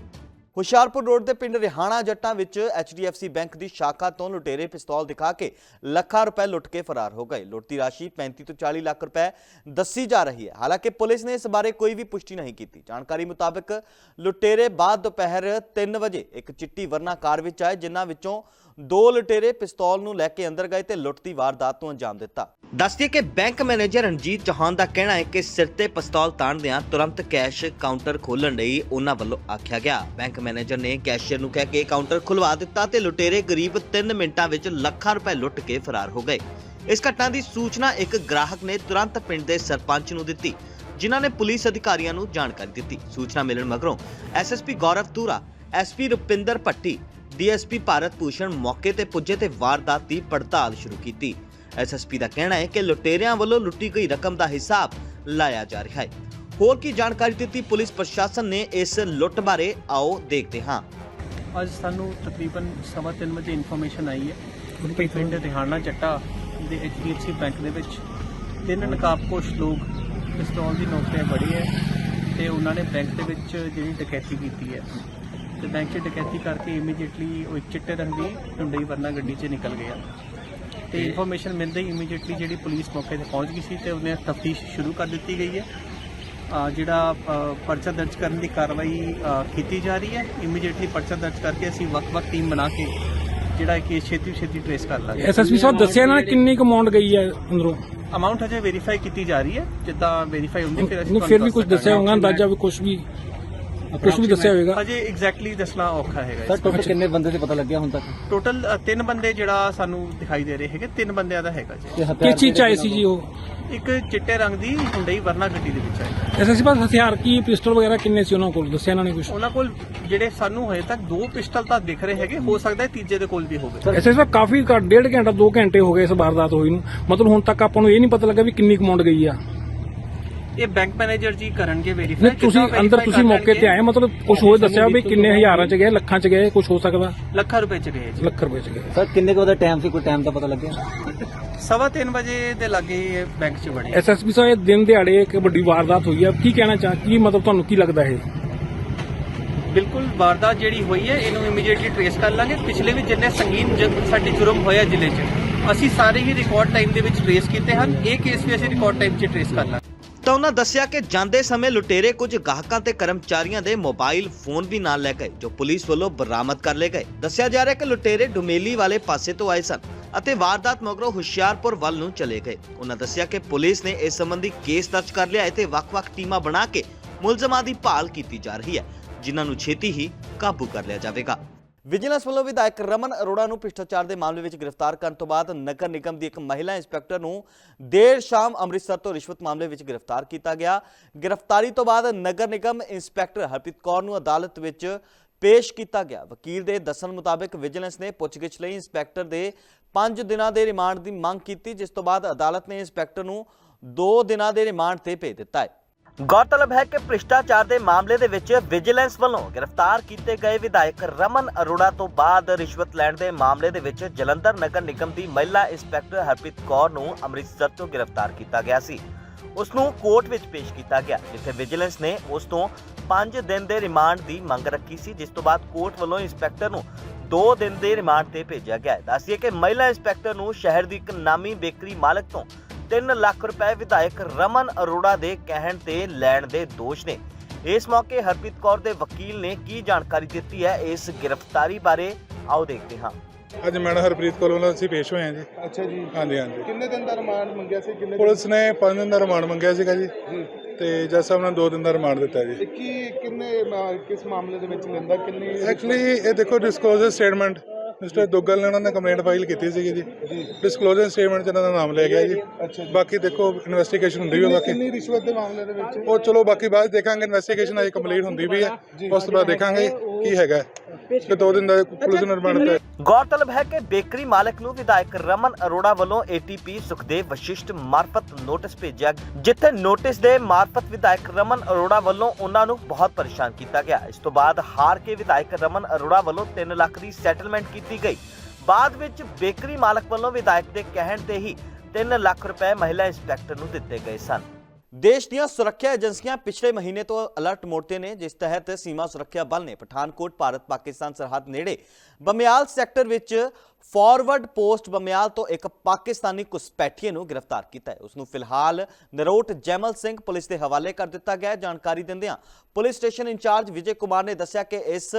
A: ਹੁਸ਼ਿਆਰਪੁਰ ਰੋਡ ਦੇ ਪਿੰਡ ਰਿਹਾਣਾ ਜੱਟਾਂ ਵਿੱਚ HDFC ਬੈਂਕ ਦੀ ਸ਼ਾਖਾ ਤੋਂ ਲੁਟੇਰੇ ਪਿਸਤੌਲ ਦਿਖਾ ਕੇ ਲੱਖਾਂ ਰੁਪਏ ਲੁੱਟ ਕੇ ਫਰਾਰ ਹੋ ਗਏ। ਲੁੱਟ ਦੀ ਰਾਸ਼ੀ 35 ਤੋਂ 40 ਲੱਖ ਰੁਪਏ ਦੱਸੀ ਜਾ ਰਹੀ ਹੈ। ਹਾਲਾਂਕਿ ਪੁਲਿਸ ਨੇ ਇਸ ਬਾਰੇ ਕੋਈ ਵੀ ਪੁਸ਼ਟੀ ਨਹੀਂ ਕੀਤੀ। ਜਾਣਕਾਰੀ ਮੁਤਾਬਕ ਲੁਟੇਰੇ ਬਾਅਦ ਦੁਪਹਿਰ 3 ਵਜੇ ਇੱਕ ਚਿੱਟੀ ਵਰਨਾ ਕਾਰ ਵਿੱਚ ਆਏ, ਜਿਨ੍ਹਾਂ ਵਿੱਚੋਂ ਦੋ ਲੁਟੇਰੇ ਪਿਸਤੌਲ ਨੂੰ ਲੈ ਕੇ ਅੰਦਰ ਗਏ ਤੇ ਲੁੱਟ ਦੀ ਵਾਰਦਾਤ ਨੂੰ ਅੰਜਾਮ ਦਿੱਤਾ। ਦੱਸਦੇ ਕਿ ਬੈਂਕ ਮੈਨੇਜਰ ਰਣਜੀਤ ਚੌਹਾਨ ਦਾ ਕਹਿਣਾ ਹੈ ਕਿ ਸਿਰ ਤੇ ਪਿਸਤੌਲ ਤਾਣਦਿਆਂ ਤੁਰੰਤ ਕੈਸ਼ ਕਾਊਂਟਰ ਖੋਲਣ ਲਈ ਉਹਨਾਂ ਵੱਲੋਂ ਆਖਿਆ ਗਿਆ। ਬੈਂਕ ਮੈਨੇਜਰ ਨੇ ਕੈਸ਼ੀਅਰ ਨੂੰ ਕਹਿ ਕੇ ਕਾਊਂਟਰ ਖੁਲਵਾ ਦਿੱਤਾ ਤੇ ਲੁਟੇਰੇ ਕਰੀਬ 3 ਮਿੰਟਾਂ ਵਿੱਚ ਲੱਖਾਂ ਰੁਪਏ ਲੁੱਟ ਕੇ ਫਰਾਰ ਹੋ ਗਏ। ਇਸ ਘਟਨਾ ਦੀ ਸੂਚਨਾ ਇੱਕ ਗ੍ਰਾਹਕ ਨੇ ਤੁਰੰਤ ਪਿੰਡ ਦੇ ਸਰਪੰਚ ਨੂੰ ਦਿੱਤੀ, ਜਿਨ੍ਹਾਂ ਨੇ ਪੁਲਿਸ ਅਧਿਕਾਰੀਆਂ ਨੂੰ ਜਾਣਕਾਰੀ ਦਿੱਤੀ। ਸੂਚਨਾ ਮਿਲਣ ਮਗਰੋਂ SSP Gaurav Toora SP Rupinder Bhatti DSP Bharat Bhushan ਮੌਕੇ ਤੇ ਪੁੱਜੇ ਤੇ ਵਾਰਦਾਤ ਦੀ ਪੜਤਾਲ ਸ਼ੁਰੂ ਕੀਤੀ। ਐਸਐਸਪੀ ਦਾ ਕਹਿਣਾ ਹੈ ਕਿ ਲੁਟੇਰਿਆਂ ਵੱਲੋਂ ਲੁੱਟੀ ਗਈ ਰਕਮ ਦਾ ਹਿਸਾਬ ਲਾਇਆ ਜਾ ਰਿਹਾ ਹੈ। ਹੋਰ ਕੀ ਜਾਣਕਾਰੀ ਦਿੱਤੀ ਪੁਲਿਸ ਪ੍ਰਸ਼ਾਸਨ ਨੇ ਇਸ ਲੁੱਟ ਬਾਰੇ? ਆਓ ਦੇਖਦੇ ਹਾਂ।
F: ਅੱਜ ਸਾਨੂੰ ਤਕਰੀਬਨ ਸਵਾ ਤਿੰਨ ਵਜੇ ਇਨਫੋਰਮੇਸ਼ਨ ਆਈ ਹੈ। ਪਿੰਡ ਰਿਹਾਨਾ ਚੱਟਾ ਦੇ HDFC ਬੈਂਕ ਦੇ ਵਿੱਚ। ਤਿੰਨ ਨਕਾਬਪੋਸ਼ ਲੋਕ ਪਿਸਤੌਲ ਦੀ ਨੋਕ ਤੇ ਬੜੇ ਹੈ ਤੇ ਉਹਨਾਂ ਨੇ ਬੈਂਕ ਦੇ ਵਿੱਚ ਜਿਹੜੀ ਡਕੈਤੀ ਕੀਤੀ ਹੈ। ਤੇ ਬੈਂਕ 'ਚ ਡਕੈਤੀ ਕਰਕੇ ਇਮੀਡੀਏਟਲੀ ਉਹ ਇੱਕ ਚਿੱਟੇ ਰੰਗ ਦੀ ਟੁੰਡਈ ਵਰਨਾ ਗੱਡੀ 'ਚ ਨਿਕਲ ਗਿਆ ਤੇ ਇਨਫੋਰਮੇਸ਼ਨ ਮਿਲਦੇ ਹੀ ਇਮੀਡੀਏਟਲੀ ਜਿਹੜੀ ਪੁਲਿਸ ਮੌਕੇ ਤੇ ਪਹੁੰਚ ਗਈ ਸੀ ਤੇ ਉਹਨੇ ਤਫਤੀਸ਼ ਸ਼ੁਰੂ ਕਰ ਦਿੱਤੀ ਗਈ ਹੈ। ਜਿਹੜਾ ਪਰਚਾ ਦਰਜ ਕਰਨ ਦੀ ਕਾਰਵਾਈ ਕੀਤੀ ਜਾ ਰਹੀ ਹੈ। ਇਮੀਡੀਏਟਲੀ ਪਰਚਾ ਦਰਜ ਕਰਕੇ ਅਸੀਂ ਵੱਖ-ਵੱਖ ਟੀਮ ਬਣਾ ਕੇ ਜਿਹੜਾ ਕੇਸ ਛੇਤੀ ਛੇਤੀ ਟ੍ਰੇਸ ਕਰ ਲਾਂਗੇ।
G: ਐਸਐਸਪੀ ਸਾਹਿਬ ਦੱਸਿਆ ਇਹਨਾਂ ਨੇ ਕਿੰਨੀ ਕੁ ਅਮਾਉਂਟ ਗਈ ਹੈ ਅੰਦਰੋਂ?
F: ਅਮਾਉਂਟ ਹਜੇ ਵੈਰੀਫਾਈ ਕੀਤੀ ਜਾ ਰਹੀ ਹੈ। ਜਿੱਦਾਂ ਵੈਰੀਫਾਈ ਹੁੰਦੀ ਫਿਰ ਅਸੀਂ
G: ਫਿਰ ਵੀ ਕੁਝ
F: ਦੱਸ
G: ਦੱਸਿਆ ਹੋਊਗਾ। ਅੰਦਾਜ਼ਾ ਵੀ ਕੁਝ ਵੀ ਕੁਝ ਵੀ ਦੱਸਿਆ ਹੋਵੇਗਾ।
F: ਅਜੇ ਐਗਜ਼ੈਕਟਲੀ ਦੱਸਣਾ ਔਖਾ ਹੈਗਾ
H: ਸਰ ਟੋਟਲ ਕਿੰਨੇ ਬੰਦੇ ਤੇ ਪਤਾ ਲੱਗਿਆ ਹੁਣ ਤੱਕ?
F: ਟੋਟਲ ਤਿੰਨ ਬੰਦੇ ਜਿਹੜਾ ਸਾਨੂੰ ਦਿਖਾਈ ਦੇ ਰਹੇ ਹੈਗੇ ਤਿੰਨ ਬੰਦਿਆਂ ਦਾ ਹੈਗਾ ਜੀ।
G: ਕਿਸ ਚੀਜ਼ ਚ ਆਏ ਸੀ ਜੀ ਉਹ
F: ਇੱਕ ਚਿੱਟੇ ਰੰਗ ਦੀ ਹੁੰਡਈ ਵਰਨਾ ਗੱਡੀ ਦੇ ਵਿੱਚ ਆਇਆ
G: ਐਸਐਸਪੀ ਪਾਸ ਹਥਿਆਰ ਕੀ ਪਿਸਟਲ ਵਗੈਰਾ ਕਿੰਨੇ ਸੀ ਉਹਨਾਂ ਕੋਲ? ਦੱਸਿਆ ਇਹਨਾਂ ਨੇ ਕੁਝ
F: ਉਹਨਾਂ ਕੋਲ ਜਿਹੜੇ ਸਾਨੂੰ ਹਜੇ ਤੱਕ ਦੋ ਪਿਸਟਲ ਤਾਂ ਦਿਖ ਰਹੇ ਹੈਗੇ ਹੋ ਸਕਦਾ ਹੈ ਤੀਜੇ ਦੇ ਕੋਲ ਵੀ ਹੋਵੇ।
G: ਐਸਐਸਪੀ ਕਾਫੀ ਘੱਟ ਡੇਢ ਘੰਟਾ 2 ਘੰਟੇ ਹੋ ਗਏ ਇਸ ਵਾਰਦਾਤ ਹੋਈ ਨੂੰ। ਮਤਲਬ ਹੁਣ ਤੱਕ ਆਪਾਂ ਨੂੰ ਇਹ ਨਹੀਂ ਪਤਾ ਲੱਗਾ ਵੀ ਕਿੰਨੀ ਕਮਾਉਂਡ ਗਈ ਆ।
F: ਇਹ ਬੈਂਕ ਮੈਨੇਜਰ ਜੀ ਕਰਨਗੇ ਵੈਰੀਫਾਈ
G: ਨਹੀਂ ਤੁਸੀਂ ਅੰਦਰ ਤੁਸੀਂ ਮੌਕੇ ਤੇ ਆਏ ਮਤਲਬ ਕੁਝ ਹੋਰ ਦੱਸਿਆ ਵੀ ਕਿੰਨੇ ਹਜ਼ਾਰਾਂ ਚ ਗਏ ਲੱਖਾਂ ਚ ਗਏ ਕੁਝ ਹੋ ਸਕਦਾ?
F: ਲੱਖਾਂ ਰੁਪਏ ਚ ਗਏ ਜੀ।
G: ਲੱਖ ਰੁਪਏ ਚ ਗਏ।
H: ਸਰ ਕਿੰਨੇ ਕੁ ਦਾ ਟਾਈਮ ਸੀ ਕੋਈ ਟਾਈਮ ਦਾ ਪਤਾ ਲੱਗਿਆ?
F: ਸਵਾ ਤਿੰਨ ਵਜੇ ਦੇ ਲਾਗੇ ਇਹ ਬੈਂਕ ਚ ਵੜੇ।
G: ਐਸਐਸਪੀ ਸਾਹਿਬ ਇਹ ਦਿਨ ਦਿਹਾੜੇ ਇੱਕ ਵੱਡੀ ਵਾਰਦਾਤ ਹੋਈ ਆ। ਕੀ ਕਹਿਣਾ ਚਾਹ ਕੀ ਮਤਲਬ ਤੁਹਾਨੂੰ ਕੀ ਲੱਗਦਾ ਇਹ?
F: ਬਿਲਕੁਲ ਵਾਰਦਾਤ ਜਿਹੜੀ ਹੋਈ ਹੈ ਇਹਨੂੰ ਇਮੀਡੀਏਟਲੀ ਟ੍ਰੇਸ ਕਰ ਲਾਂਗੇ। ਪਿਛਲੇ ਵੀ ਜਿੰਨੇ ਸੰਗੀਨ ਸਾਡੇ ਜੁਰਮ ਹੋਇਆ ਜ਼ਿਲ੍ਹੇ 'ਚ ਅਸੀਂ ਸਾਰੇ ਹੀ ਰਿਕਾਰਡ ਟਾਈਮ ਦੇ ਵਿੱਚ ਟ੍ਰੇਸ ਕੀਤੇ ਹਨ। ਇਹ ਕੇਸ ਵੀ ਅਸੀਂ ਰਿਕਾਰਡ ਟਾਈਮ 'ਚ ਟ੍ਰੇਸ ਕਰ ਲਾਂਗੇ।
A: ਤਾਂ ਉਹਨਾਂ ਦੱਸਿਆ ਕਿ ਜਾਂਦੇ ਸਮੇਂ ਲੁਟੇਰੇ ਕੁਝ ਗਾਹਕਾਂ ਤੇ ਕਰਮਚਾਰੀਆਂ ਦੇ ਮੋਬਾਈਲ ਫੋਨ ਵੀ ਨਾਲ ਲੈ ਗਏ, ਜੋ ਪੁਲਿਸ ਵੱਲੋਂ ਬਰਾਮਦ ਕਰ ਲਏ ਗਏ। ਦੱਸਿਆ ਜਾ ਰਿਹਾ ਕਿ ਲੁਟੇਰੇ ਡੁਮੇਲੀ ਵਾਲੇ ਪਾਸੇ ਤੋਂ ਆਏ ਸਨ ਅਤੇ ਵਾਰਦਾਤ ਮਗਰੋਂ ਹੁਸ਼ਿਆਰਪੁਰ ਵੱਲ ਨੂੰ ਚਲੇ ਗਏ। ਉਹਨਾਂ ਦੱਸਿਆ ਕਿ ਪੁਲਿਸ ਨੇ ਇਸ ਸੰਬੰਧੀ ਕੇਸ ਦਰਜ ਕਰ ਲਿਆ ਹੈ ਤੇ ਵੱਖ-ਵੱਖ ਟੀਮਾਂ ਬਣਾ ਕੇ ਮੁਲਜ਼ਮਾਂ ਦੀ ਭਾਲ ਕੀਤੀ ਜਾ ਰਹੀ ਹੈ, ਜਿਨ੍ਹਾਂ ਨੂੰ ਛੇਤੀ ਹੀ ਕਾਬੂ ਕਰ ਲਿਆ ਜਾਵੇਗਾ। ਵਿਜੀਲੈਂਸ ਵੱਲੋਂ ਵਿਧਾਇਕ ਰਮਨ ਅਰੋੜਾ ਨੂੰ ਭ੍ਰਿਸ਼ਟਾਚਾਰ ਦੇ ਮਾਮਲੇ ਵਿੱਚ ਗ੍ਰਿਫਤਾਰ ਕਰਨ ਤੋਂ ਬਾਅਦ ਨਗਰ ਨਿਗਮ ਦੀ ਇੱਕ ਮਹਿਲਾ ਇੰਸਪੈਕਟਰ ਨੂੰ ਦੇਰ ਸ਼ਾਮ ਅੰਮ੍ਰਿਤਸਰ ਤੋਂ ਰਿਸ਼ਵਤ ਮਾਮਲੇ ਵਿੱਚ ਗ੍ਰਿਫਤਾਰ ਕੀਤਾ ਗਿਆ। ਗ੍ਰਿਫਤਾਰੀ ਤੋਂ ਬਾਅਦ ਨਗਰ ਨਿਗਮ ਇੰਸਪੈਕਟਰ ਹਰਪ੍ਰੀਤ ਕੌਰ ਨੂੰ ਅਦਾਲਤ ਵਿੱਚ ਪੇਸ਼ ਕੀਤਾ ਗਿਆ। ਵਕੀਲ ਦੇ ਦੱਸਣ ਮੁਤਾਬਕ ਵਿਜੀਲੈਂਸ ਨੇ ਪੁੱਛਗਿੱਛ ਲਈ ਇੰਸਪੈਕਟਰ ਦੇ 5 ਦਿਨਾਂ ਦੇ ਰਿਮਾਂਡ ਦੀ ਮੰਗ ਕੀਤੀ, ਜਿਸ ਤੋਂ ਬਾਅਦ ਅਦਾਲਤ ਨੇ ਇੰਸਪੈਕਟਰ ਨੂੰ 2 ਦਿਨਾਂ ਦੇ ਰਿਮਾਂਡ ਤੇ ਭੇਜ ਦਿੱਤਾ ਹੈ। ਗੌਰਤਲਬ ਹੈ ਕਿ ਭ੍ਰਿਸ਼ਟਾਚਾਰ ਦੇ ਮਾਮਲੇ ਦੇ ਵਿੱਚ ਵਿਜੀਲੈਂਸ ਵੱਲੋਂ ਗ੍ਰਿਫਤਾਰ ਕੀਤੇ ਗਏ ਵਿਧਾਇਕ ਰਮਨ ਅਰੋੜਾ ਤੋਂ ਬਾਅਦ ਰਿਸ਼ਵਤ ਲੈਣ ਦੇ ਮਾਮਲੇ ਦੇ ਵਿੱਚ ਜਲੰਧਰ ਨਗਰ ਨਿਗਮ ਦੀ ਮਹਿਲਾ ਇੰਸਪੈਕਟਰ ਹਰਪ੍ਰੀਤ ਕੌਰ ਨੂੰ ਅੰਮ੍ਰਿਤਸਰ ਤੋਂ ਗ੍ਰਿਫਤਾਰ ਕੀਤਾ ਗਿਆ ਸੀ। ਉਸ ਨੂੰ ਕੋਰਟ ਵਿੱਚ ਪੇਸ਼ ਕੀਤਾ ਗਿਆ, ਜਿੱਥੇ ਵਿਜੀਲੈਂਸ ਨੇ ਉਸ ਤੋਂ 5 ਦਿਨ ਦੇ ਰਿਮਾਂਡ ਦੀ ਮੰਗ ਰੱਖੀ ਸੀ, ਜਿਸ ਤੋਂ ਬਾਅਦ ਕੋਰਟ ਵੱਲੋਂ ਇੰਸਪੈਕਟਰ ਨੂੰ 2 ਦਿਨ ਦੇ ਰਿਮਾਂਡ ਤੇ ਭੇਜਿਆ ਗਿਆ। ਹੈ ਕਿ ਮਹਿਲਾ ਇੰਸਪੈਕਟਰ ਨੂੰ ਸ਼ਹਿਰ ਦੀ ਇੱਕ ਨਾਮੀ ਬੇਕਰੀ ਮਾਲਕ ਤੋਂ 3 ਲੱਖ ਰੁਪਏ ਵਿਧਾਇਕ ਰਮਨ ਅਰੋੜਾ ਦੇ ਕਹਿਣ ਤੇ ਲੈਣ ਦੇ ਦੋਸ਼ ਨੇ। ਇਸ ਮੌਕੇ ਹਰਪ੍ਰੀਤ ਕੌਰ ਦੇ ਵਕੀਲ ਨੇ ਕੀ ਜਾਣਕਾਰੀ ਦਿੱਤੀ ਹੈ ਇਸ ਗ੍ਰਿਫਤਾਰੀ ਬਾਰੇ ਆਓ ਦੇਖਦੇ ਹਾਂ।
I: ਅੱਜ ਮੈਡਮ ਹਰਪ੍ਰੀਤ ਕੋਲ ਵੱਲੋਂ ਅਸੀਂ ਪੇਸ਼ ਹੋਏ ਹਾਂ ਜੀ। ਅੱਛਾ ਜੀ। ਹਾਂਜੀ ਹਾਂਜੀ। ਕਿੰਨੇ ਦਿਨ ਦਾ ਰਿਮਾਂਡ ਮੰਗਿਆ ਸੀ? ਕਿੰਨੇ ਪੁਲਿਸ ਨੇ 5 ਦਿਨ ਦਾ ਰਿਮਾਂਡ ਮੰਗਿਆ ਸੀਗਾ ਜੀ। ਤੇ ਜੱਜ ਸਾਹਿਬ ਨੇ 2 ਦਿਨ ਦਾ ਰਿਮਾਂਡ ਦਿੱਤਾ ਜੀ।
J: ਕੀ ਕਿੰਨੇ ਕਿਸ ਮਾਮਲੇ ਦੇ ਵਿੱਚ ਲੈਂਦਾ? ਕਿੰਨੀ
I: ਐਕਚੁਅਲੀ ਇਹ ਦੇਖੋ ਡਿਸਕਲੋਜ਼ਰ ਸਟੇਟਮੈਂਟ ਮਿਸਟਰ ਦੁੱਗਲ ਨੇ ਉਹਨਾਂ ਨੇ ਕੰਪਲੇਂਟ ਫਾਈਲ ਕੀਤੀ ਸੀਗੀ ਜੀ। ਡਿਸਕਲੋਜ਼ਰ ਸਟੇਟਮੈਂਟ 'ਚ ਇਹਨਾਂ ਦਾ ਨਾਮ ਲਿਆ ਗਿਆ ਜੀ। ਬਾਕੀ ਦੇਖੋ ਇਨਵੈਸਟੀਗੇਸ਼ਨ ਹੁੰਦੀ ਵੀ ਬਾਕੀ।
J: ਕਿੰਨੀ ਰਿਸ਼ਵਤ ਦੇ ਮਾਮਲੇ ਦੇ ਵਿੱਚ?
I: ਉਹ ਚਲੋ ਬਾਕੀ ਬਾਅਦ ਦੇਖਾਂਗੇ ਇਨਵੈਸਟੀਗੇਸ਼ਨ ਅਜੇ ਕੰਪਲੀਟ ਹੁੰਦੀ ਵੀ ਹੈ ਉਸ ਤੋਂ ਬਾਅਦ ਦੇਖਾਂਗੇ ਕੀ ਹੈਗਾ। ਕਿ 2 ਦਿਨ ਦਾ ਪੁਲਿਸ ਨੇ ਰਿਮਾਂਡ ਦਿੱਤਾ
A: ਗੌਰਤਲਬ ਹੈ ਕਿ ਬੇਕਰੀ ਮਾਲਕ ਨੂੰ ਵਿਧਾਇਕ ਰਮਨ ਅਰੋੜਾ ਵੱਲੋਂ ਏਟੀਪੀ ਸੁਖਦੇਵ ਵਸ਼ਿਸ਼ਟ ਮਾਰਫਤ ਨੋਟਿਸ ਭੇਜਿਆ ਜਿੱਥੇ ਨੋਟਿਸ ਦੇ ਮਾਰਫਤ ਵਿਧਾਇਕ ਰਮਨ ਅਰੋੜਾ ਵੱਲੋਂ ਉਹਨਾਂ ਨੂੰ ਬਹੁਤ ਪਰੇਸ਼ਾਨ ਕੀਤਾ ਗਿਆ। ਇਸ ਤੋਂ ਬਾਅਦ ਹਾਰ ਕੇ ਵਿਧਾਇਕ ਰਮਨ ਅਰੋੜਾ ਵੱਲੋਂ 3 ਲੱਖ ਦੀ ਸੈਟਲਮੈਂਟ ਕੀਤੀ ਗਈ। ਬਾਅਦ ਵਿੱਚ ਬੇਕਰੀ ਮਾਲਕ ਵੱਲੋਂ ਵਿਧਾਇਕ ਦੇ ਕਹਿਣ ਤੇ ਹੀ 3 ਲੱਖ ਰੁਪਏ ਮਹਿਲਾ ਇੰਸਪੈਕਟਰ ਨੂੰ ਦਿੱਤੇ ਗਏ ਸਨ। ਦੇਸ਼ ਦੀਆਂ ਸੁਰੱਖਿਆ ਏਜੰਸੀਆਂ ਪਿਛਲੇ ਮਹੀਨੇ ਤੋਂ ਅਲਰਟ ਮੋਡ ਤੇ ਨੇ, ਜਿਸ ਤਹਿਤ ਸੀਮਾ ਸੁਰੱਖਿਆ ਬਲ ਨੇ ਪਠਾਨਕੋਟ, ਭਾਰਤ, ਪਾਕਿਸਤਾਨ ਸਰਹੱਦ ਨੇੜੇ ਬਮਿਆਲ ਸੈਕਟਰ ਵਿੱਚ ਫਾਰਵਰਡ ਪੋਸਟ ਬਮਿਆਲ ਤੋਂ ਇੱਕ ਪਾਕਿਸਤਾਨੀ ਘੁਸਪੈਠੀਏ ਨੂੰ ਗ੍ਰਿਫਤਾਰ ਕੀਤਾ ਹੈ। ਉਸ ਨੂੰ ਫਿਲਹਾਲ ਨਰੋਟ ਜੈਮਲ ਸਿੰਘ ਪੁਲਿਸ ਦੇ ਹਵਾਲੇ ਕਰ ਦਿੱਤਾ ਗਿਆ ਹੈ। ਜਾਣਕਾਰੀ ਦਿੰਦਿਆਂ police station incharge Vijay Kumar ਨੇ ਦੱਸਿਆ ਕਿ ਇਸ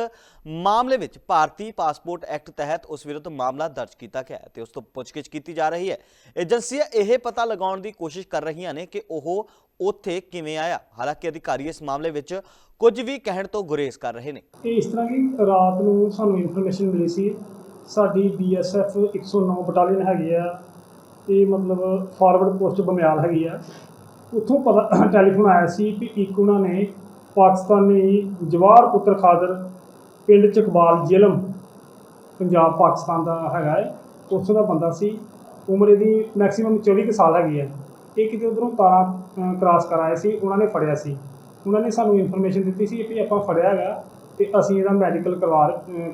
A: ਮਾਮਲੇ ਵਿੱਚ ਭਾਰਤੀ ਪਾਸਪੋਰਟ ਐਕਟ ਤਹਿਤ ਉਸ ਵਿਰੁੱਧ ਮਾਮਲਾ ਦਰਜ ਕੀਤਾ ਗਿਆ ਹੈ ਤੇ ਉਸ ਤੋਂ ਪੁੱਛਗਿੱਛ ਕੀਤੀ ਜਾ ਰਹੀ ਹੈ। ਏਜੰਸੀਆਂ ਇਹ ਪਤਾ ਲਗਾਉਣ ਦੀ ਕੋਸ਼ਿਸ਼ ਕਰ ਰਹੀਆਂ ਨੇ ਕਿ ਉਹ ਉੱਥੇ ਕਿਵੇਂ ਆਇਆ। ਹਾਲਾਂਕਿ ਅਧਿਕਾਰੀ ਇਸ ਮਾਮਲੇ ਵਿੱਚ ਕੁਝ ਵੀ ਕਹਿਣ ਤੋਂ ਗੁਰੇਜ਼ ਕਰ ਰਹੇ ਨੇ।
K: ਇਹ ਇਸ ਤਰ੍ਹਾਂ ਕਿ ਰਾਤ ਨੂੰ ਸਾਨੂੰ ਇਨਫੋਰਮੇਸ਼ਨ ਮਿਲੀ ਸੀ ਸਾਡੀ ਬੀਐਸਐਫ 109 ਬਟਾਲੀਅਨ ਹੈਗੀ ਆ। ਇਹ ਮਤਲਬ ਫਾਰਵਰਡ ਪੋਸਟ ਬਮਿਆਲ ਹੈਗੀ ਆ। ਉੱਥੋਂ ਪਤਾ ਟੈਲੀਫੋਨ ਆਇਆ ਸੀ ਕਿ ਇੱਕ ਉਹਨਾਂ ਨੇ ਪਾਕਿਸਤਾਨੀ ਜਵਾਹਰ ਪੁੱਤਰ ਖਾਦਰ ਪਿੰਡ ਚਕਵਾਲ ਜ਼ਿਲਮ, ਪੰਜਾਬ, ਪਾਕਿਸਤਾਨ ਦਾ ਹੈਗਾ ਹੈ ਉੱਥੋਂ ਦਾ ਬੰਦਾ ਸੀ। ਉਮਰ ਇਹਦੀ ਮੈਕਸਿਮਮ 24 ਕੁ ਸਾਲ ਹੈਗੀ ਹੈ ਇਹ ਕਿਤੇ ਉਧਰੋਂ ਤਾਰਾਂ ਕ੍ਰਾਸ ਕਰ ਸੀ। ਉਹਨਾਂ ਨੇ ਫੜਿਆ ਸੀ। ਉਹਨਾਂ ਨੇ ਸਾਨੂੰ ਇਨਫੋਰਮੇਸ਼ਨ ਦਿੱਤੀ ਸੀ ਕਿ ਆਪਾਂ ਫੜਿਆ ਹੈਗਾ ਤੇ ਅਸੀਂ ਇਹਦਾ ਮੈਡੀਕਲ ਕਰਵਾ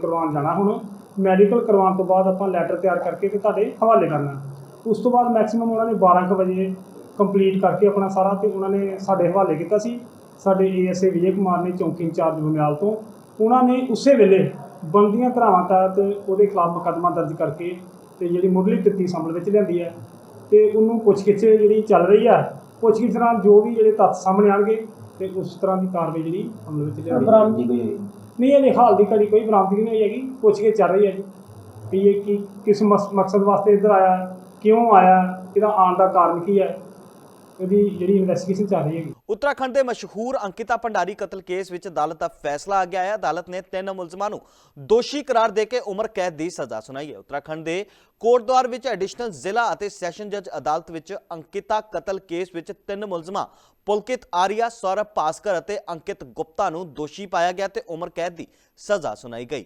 K: ਕਰਵਾਉਣ ਜਾਣਾ ਹੁਣ। ਮੈਡੀਕਲ ਕਰਵਾਉਣ ਤੋਂ ਬਾਅਦ ਆਪਾਂ ਲੈਟਰ ਤਿਆਰ ਕਰਕੇ ਤੇ ਤੁਹਾਡੇ ਹਵਾਲੇ ਕਰਨਾ ਉਸ ਤੋਂ ਬਾਅਦ ਮੈਕਸਿਮਮ ਉਹਨਾਂ ਨੇ 12 ਕੁ ਵਜੇ ਕੰਪਲੀਟ ਕਰਕੇ ਆਪਣਾ ਸਾਰਾ ਤੇ ਉਹਨਾਂ ਨੇ ਸਾਡੇ ਹਵਾਲੇ ਕੀਤਾ ਸੀ। ਸਾਡੇ ਏਐਸਏ ਵਿਜੇ ਕੁਮਾਰ ਨੇ ਚੌਂਕੀ ਇੰਚਾਰਜ ਬਮਿਆਲ ਤੋਂ। ਉਹਨਾਂ ਨੇ ਉਸੇ ਵੇਲੇ ਬੰਦੀਆਂ ਧਰਾਵਾਂ ਤਹਿਤ ਉਹਦੇ ਖਿਲਾਫ ਮੁਕੱਦਮਾ ਦਰਜ ਕਰਕੇ ਤੇ ਜਿਹੜੀ ਮੁੱਢਲੀ ਤਿੱਤੀ ਸੰਭਲ ਵਿੱਚ ਲਿਆਂਦੀ ਹੈ। ਤੇ ਉਹਨੂੰ ਪੁੱਛਗਿੱਛ ਜਿਹੜੀ ਚੱਲ ਰਹੀ ਆ ਪੁੱਛਗਿੱਛ ਨਾਲ ਜੋ ਵੀ ਜਿਹੜੇ ਤੱਥ ਸਾਹਮਣੇ ਆਣਗੇ ਤੇ ਉਸ ਤਰ੍ਹਾਂ ਦੀ ਕਾਰਵਾਈ ਜਿਹੜੀ ਅਮਲ ਵਿੱਚ ਲਿਆਂਦੀ ਬਰਾਮਦੀ ਕੋਈ ਨਹੀਂ ਇਹ ਹਾਲ ਦੀ ਘੜੀ ਕੋਈ ਬਰਾਮਦਗੀ ਨਹੀਂ ਹੋਈ ਹੈਗੀ ਪੁੱਛਗਿੱਛ ਚੱਲ ਰਹੀ ਹੈ ਜੀ, ਵੀ ਇਹ ਕੀ, ਕਿਸ ਮਸ- ਮਕਸਦ ਵਾਸਤੇ ਇੱਧਰ ਆਇਆ, ਕਿਉਂ ਆਇਆ, ਇਹਦਾ ਆਉਣ ਦਾ ਕਾਰਨ ਕੀ ਹੈ ਉਹਦੀ ਜਿਹੜੀ ਇਨਵੈਸਟੀਗੇਸ਼ਨ ਚੱਲ ਰਹੀ ਹੈਗੀ।
A: ਉੱਤਰਾਖੰਡ ਦੇ ਮਸ਼ਹੂਰ ਅੰਕਿਤਾ ਭੰਡਾਰੀ ਕਤਲ ਕੇਸ ਵਿੱਚ ਅਦਾਲਤ ਦਾ ਫੈਸਲਾ ਆ ਗਿਆ ਹੈ। ਅਦਾਲਤ ਨੇ ਤਿੰਨ ਮੁਲਜ਼ਮਾਂ ਨੂੰ ਦੋਸ਼ੀ ਕਰਾਰ ਦੇ ਕੇ ਉਮਰ ਕੈਦ ਦੀ ਸਜ਼ਾ ਸੁਣਾਈ ਹੈ। ਉੱਤਰਾਖੰਡ ਦੇ ਕੋਟਦੁਆਰ ਵਿੱਚ ਐਡੀਸ਼ਨਲ ਜ਼ਿਲ੍ਹਾ ਅਤੇ ਸੈਸ਼ਨ ਜੱਜ ਅਦਾਲਤ ਵਿੱਚ ਅੰਕਿਤਾ ਕਤਲ ਕੇਸ ਵਿੱਚ ਤਿੰਨ ਮੁਲਜ਼ਮਾਂ ਪੁਲਕਿਤ ਆਰੀਆ ਸੌਰਭ ਭਾਸਕਰ ਅਤੇ ਅੰਕਿਤ ਗੁਪਤਾ ਨੂੰ ਦੋਸ਼ੀ ਪਾਇਆ ਗਿਆ ਤੇ ਉਮਰ ਕੈਦ ਦੀ ਸਜ਼ਾ ਸੁਣਾਈ ਗਈ।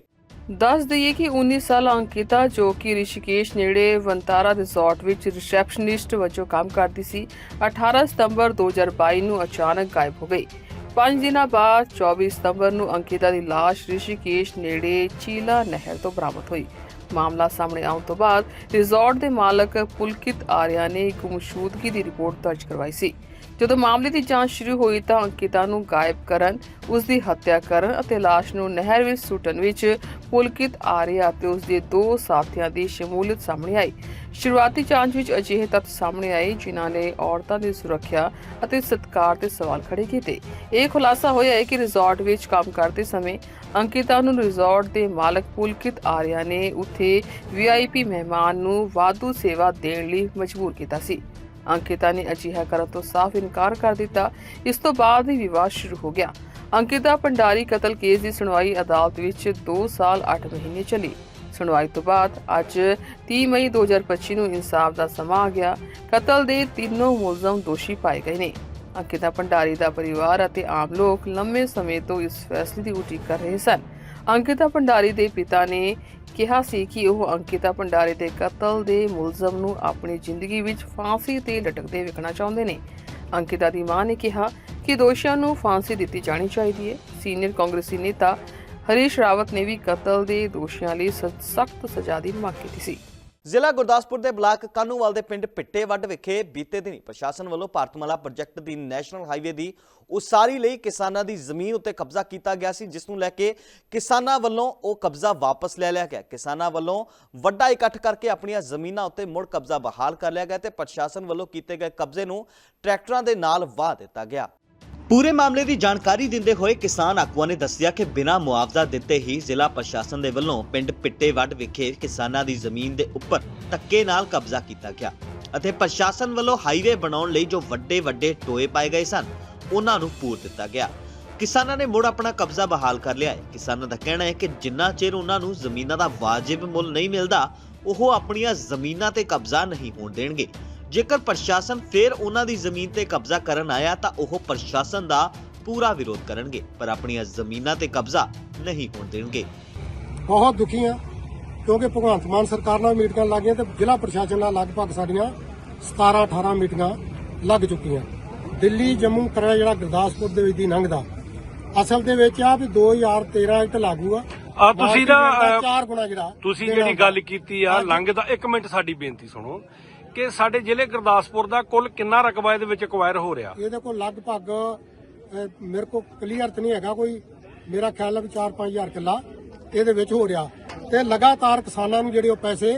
B: ਦੱਸ ਦਈਏ ਕਿ 19 ਸਾਲ ਅੰਕਿਤਾ, ਜੋ ਕਿ ਰਿਸ਼ੀਕੇਸ਼ ਨੇੜੇ ਵੰਤਾਰਾ ਰਿਜ਼ੋਰਟ ਵਿੱਚ ਰਿਸੈਪਸ਼ਨਿਸਟ ਵਜੋਂ ਕੰਮ ਕਰਦੀ ਸੀ 18 ਸਤੰਬਰ 2022 ਨੂੰ ਅਚਾਨਕ ਗਾਇਬ ਹੋ ਗਈ। ਪੰਜ ਦਿਨਾਂ ਬਾਅਦ 24 ਸਤੰਬਰ ਨੂੰ ਅੰਕਿਤਾ ਦੀ ਲਾਸ਼ ਰਿਸ਼ੀਕੇਸ਼ ਨੇੜੇ ਚੀਲਾ ਨਹਿਰ ਤੋਂ ਬਰਾਮਦ ਹੋਈ। ਮਾਮਲਾ ਸਾਹਮਣੇ ਆਉਣ ਤੋਂ ਬਾਅਦ ਰਿਜ਼ੋਰਟ ਦੇ ਮਾਲਕ ਪੁਲਕਿਤ ਆਰਿਆ ਨੇ ਇੱਕ ਗੁੰਮਸ਼ੂਦਗੀ ਦੀ ਰਿਪੋਰਟ ਦਰਜ ਕਰਵਾਈ ਸੀ। ਜਦੋਂ ਮਾਮਲੇ ਦੀ ਜਾਂਚ ਸ਼ੁਰੂ ਹੋਈ ਤਾਂ ਅੰਕਿਤਾ ਨੂੰ ਗਾਇਬ ਕਰਨ ਉਸ ਦੀ ਹੱਤਿਆ ਕਰਨ ਅਤੇ ਲਾਸ਼ ਨੂੰ ਨਹਿਰ ਵਿੱਚ ਸੁੱਟਣ ਵਿੱਚ ਪੁਲਕਿਤ ਆਰਿਆ ਅਤੇ ਉਸ ਦੇ ਦੋ ਸਾਥੀਆਂ ਦੀ ਸ਼ਮੂਲੀਅਤ ਸਾਹਮਣੇ ਆਈ। ਸ਼ੁਰੂਆਤੀ ਜਾਂਚ ਵਿੱਚ ਅਜਿਹੇ ਤੱਥ ਸਾਹਮਣੇ ਆਏ ਜਿਨ੍ਹਾਂ ਨੇ ਔਰਤਾਂ ਦੀ ਸੁਰੱਖਿਆ ਅਤੇ ਸਤਿਕਾਰ ਤੇ ਸਵਾਲ ਖੜੇ ਕੀਤੇ। ਇਹ ਖੁਲਾਸਾ ਹੋਇਆ ਹੈ ਕਿ ਰਿਜ਼ੋਰਟ ਵਿੱਚ ਕੰਮ ਕਰਦੇ ਸਮੇਂ ਅੰਕਿਤਾ ਨੂੰ ਰਿਜ਼ੋਰਟ ਦੇ ਮਾਲਕ ਪੁਲਕਿਤ ਆਰਿਆ ਨੇ ਉੱਥੇ ਵੀਆਈਪੀ ਮਹਿਮਾਨ ਨੂੰ ਵਾਧੂ ਸੇਵਾ ਦੇਣ ਲਈ ਮਜਬੂਰ ਕੀਤਾ ਸੀ। ਅੰਕਿਤਾ ਨੇ ਅਜਿਹਾ ਕਰਨ ਤੋਂ ਸਾਫ਼ ਇਨਕਾਰ ਕਰ ਦਿੱਤਾ। ਇਸ ਤੋਂ ਬਾਅਦ ਹੀ ਵਿਵਾਦ ਸ਼ੁਰੂ ਹੋ ਗਿਆ। ਅੰਕਿਤਾ ਭੰਡਾਰੀ ਕਤਲ ਕੇਸ ਦੀ ਸੁਣਵਾਈ ਅਦਾਲਤ ਵਿੱਚ 2 ਸਾਲ 8 ਮਹੀਨੇ ਚੱਲੀ। ਸੁਣਵਾਈ ਤੋਂ ਬਾਅਦ ਅੱਜ 30 ਮਈ 2025 ਨੂੰ ਇਨਸਾਫ ਦਾ ਸਮਾਂ ਆ ਗਿਆ। ਕਤਲ ਦੇ ਤਿੰਨੋਂ ਮੁਲਜ਼ਮ ਦੋਸ਼ੀ ਪਾਏ ਗਏ ਨੇ। ਅੰਕਿਤਾ ਭੰਡਾਰੀ ਦਾ ਪਰਿਵਾਰ ਅਤੇ ਆਮ ਲੋਕ ਲੰਮੇ ਸਮੇਂ ਤੋਂ ਇਸ ਫੈਸਲੇ ਦੀ ਉਡੀਕ ਕਰ ਰਹੇ ਸਨ। ਅੰਕਿਤਾ ਭੰਡਾਰੀ ਦੇ ਪਿਤਾ ਨੇ ਕਿਹਾ ਸੀ ਕਿ ਉਹ ਅੰਕਿਤਾ ਭੰਡਾਰੇ ਦੇ ਕਤਲ ਦੇ ਮੁਲਜ਼ਮ ਨੂੰ ਆਪਣੀ ਜ਼ਿੰਦਗੀ ਵਿੱਚ ਫਾਂਸੀ ਤੇ ਲਟਕਦੇ ਵੇਖਣਾ ਚਾਹੁੰਦੇ ਨੇ। ਅੰਕਿਤਾ ਦੀ ਮਾਂ ਨੇ ਕਿਹਾ ਕਿ ਦੋਸ਼ੀਆਂ ਨੂੰ ਫਾਂਸੀ ਦਿੱਤੀ ਜਾਣੀ ਚਾਹੀਦੀ ਹੈ। ਸੀਨੀਅਰ ਕਾਂਗਰਸੀ ਨੇਤਾ ਹਰੀਸ਼ ਰਾਵਤ ਨੇ ਵੀ ਕਤਲ ਦੇ ਦੋਸ਼ੀਆਂ ਲਈ ਸਖਤ ਸਜ਼ਾ ਦੀ ਮੰਗ ਕੀਤੀ ਸੀ।
A: ਜ਼ਿਲ੍ਹਾ ਗੁਰਦਾਸਪੁਰ ਦੇ ਬਲਾਕ ਕਾਨੂੰਵਾਲ ਦੇ ਪਿੰਡ ਪਿੱਟੇਵੱਡ ਵਿਖੇ ਬੀਤੇ ਦਿਨੀ ਪ੍ਰਸ਼ਾਸਨ ਵੱਲੋਂ ਭਾਰਤਮਾਲਾ ਪ੍ਰੋਜੈਕਟ ਦੀ ਨੈਸ਼ਨਲ ਹਾਈਵੇ ਦੀ ਉਸਾਰੀ ਲਈ ਕਿਸਾਨਾਂ ਦੀ ਜ਼ਮੀਨ ਉੱਤੇ ਕਬਜ਼ਾ ਕੀਤਾ ਗਿਆ ਸੀ, ਜਿਸ ਨੂੰ ਲੈ ਕੇ ਕਿਸਾਨਾਂ ਵੱਲੋਂ ਉਹ ਕਬਜ਼ਾ ਵਾਪਸ ਲੈ ਲਿਆ ਗਿਆ। ਕਿਸਾਨਾਂ ਵੱਲੋਂ ਵੱਡਾ ਇਕੱਠ ਕਰਕੇ ਆਪਣੀਆਂ ਜ਼ਮੀਨਾਂ ਉੱਤੇ ਮੁੜ ਕਬਜ਼ਾ ਬਹਾਲ ਕਰ ਲਿਆ ਗਿਆ ਤੇ ਪ੍ਰਸ਼ਾਸਨ ਵੱਲੋਂ ਕੀਤੇ ਗਏ ਕਬਜ਼ੇ ਨੂੰ ਟਰੈਕਟਰਾਂ ਦੇ ਨਾਲ ਵਾਹ ਦਿੱਤਾ ਗਿਆ। ਪੂਰੇ ਮਾਮਲੇ ਦੀ ਜਾਣਕਾਰੀ ਦਿੰਦੇ ਹੋਏ ਕਿਸਾਨ ਆਗੂਆਂ ਨੇ ਦੱਸਿਆ ਕਿ ਬਿਨਾਂ ਮੁਆਵਜ਼ਾ ਦਿੱਤੇ ਹੀ ਜ਼ਿਲ੍ਹਾ ਪ੍ਰਸ਼ਾਸਨ ਦੇ ਵੱਲੋਂ ਪਿੰਡ ਪਿੱਟੇਵੱਡ ਵਿਖੇ ਕਿਸਾਨਾਂ ਦੀ ਜ਼ਮੀਨ ਦੇ ਉੱਪਰ ਧੱਕੇ ਨਾਲ ਕਬਜ਼ਾ ਕੀਤਾ ਗਿਆ ਅਤੇ ਪ੍ਰਸ਼ਾਸਨ ਵੱਲੋਂ ਹਾਈਵੇ ਬਣਾਉਣ ਲਈ ਜੋ ਵੱਡੇ ਵੱਡੇ ਟੋਏ ਪਾਏ ਗਏ ਸਨ, ਉਹਨਾਂ ਨੂੰ ਪੂਰ ਦਿੱਤਾ ਗਿਆ। ਕਿਸਾਨਾਂ ਨੇ ਮੁੜ ਆਪਣਾ ਕਬਜ਼ਾ ਬਹਾਲ ਕਰ ਲਿਆ ਹੈ। ਕਿਸਾਨਾਂ ਦਾ ਕਹਿਣਾ ਹੈ ਕਿ ਜਿੰਨਾ ਚਿਰ ਉਹਨਾਂ ਨੂੰ ਜ਼ਮੀਨਾਂ ਦਾ ਵਾਜਿਬ ਮੁੱਲ ਨਹੀਂ ਮਿਲਦਾ, ਉਹ ਆਪਣੀਆਂ ਜ਼ਮੀਨਾਂ ਤੇ ਕਬਜ਼ਾ ਨਹੀਂ ਹੋਣ ਦੇਣਗੇ। ਜੇਕਰ ਪ੍ਰਸ਼ਾਸਨ ਫੇਰ ਉਹਨਾਂ ਦੀ ਜ਼ਮੀਨ ਤੇ ਕਬਜ਼ਾ ਕਰਨ ਆਇਆ ਤਾਂ ਉਹ ਪ੍ਰਸ਼ਾਸਨ ਦਾ ਪੂਰਾ ਵਿਰੋਧ ਕਰਨਗੇ ਪਰ ਆਪਣੀਆਂ ਜ਼ਮੀਨਾਂ ਤੇ ਕਬਜ਼ਾ ਨਹੀਂ ਹੋਣ ਦੇਣਗੇ।
L: ਬਹੁਤ ਦੁਖੀ ਆ ਕਿਉਂਕਿ ਭਗਵੰਤ ਮਾਨ ਸਰਕਾਰ ਨਾਲ ਮੀਟਿੰਗਾਂ ਲੱਗੀਆਂ ਤੇ ਜ਼ਿਲ੍ਹਾ ਪ੍ਰਸ਼ਾਸਨ ਨਾਲ ਲਗਭਗ ਸਾਡੀਆਂ 17 18 ਮੀਟਿੰਗਾਂ ਲੱਗ ਚੁੱਕੀਆਂ। ਦਿੱਲੀ ਜੰਮੂ ਕਰਿਆ ਜਿਹੜਾ ਗੁਰਦਾਸਪੁਰ ਦੇ ਵਿੱਚ ਦੀ ਲੰਘਦਾ ਅਸਲ ਦੇ ਵਿੱਚ ਆ ਵੀ 2013 ਐਕਟ ਲਾਗੂ ਆ।
E: ਆ ਤੁਸੀਂ
L: ਦਾ ਚਾਰ ਗੁਣਾ ਜਿਹੜਾ
E: ਤੁਸੀਂ ਜਿਹੜੀ ਗੱਲ ਕੀਤੀ ਆ ਲੰਘ ਦਾ ਇੱਕ ਮਿੰਟ ਸਾਡੀ ਬੇਨਤੀ ਸੁਣੋ। ਕਿ ਸਾਡੇ ਜ਼ਿਲ੍ਹੇ ਗੁਰਦਾਸਪੁਰ ਦਾ ਕੁੱਲ ਕਿੰਨਾ ਰਕਬਾ ਇਹਦੇ ਵਿੱਚ ਐਕਵਾਇਰ ਹੋ ਰਿਹਾ?
L: ਇਹਦੇ ਕੋਲ ਲਗਭਗ ਅ, ਮੇਰੇ ਕੋਲ ਕਲੀਅਰ ਤਾਂ ਨਹੀਂ ਹੈਗਾ ਕੋਈ। ਮੇਰਾ ਖਿਆਲ ਹੈ ਵੀ 4-5000 ਕਿੱਲਾ ਇਹਦੇ ਵਿੱਚ ਹੋ ਰਿਹਾ। ਤੇ ਲਗਾਤਾਰ ਕਿਸਾਨਾਂ ਨੂੰ ਜਿਹੜੇ ਉਹ ਪੈਸੇ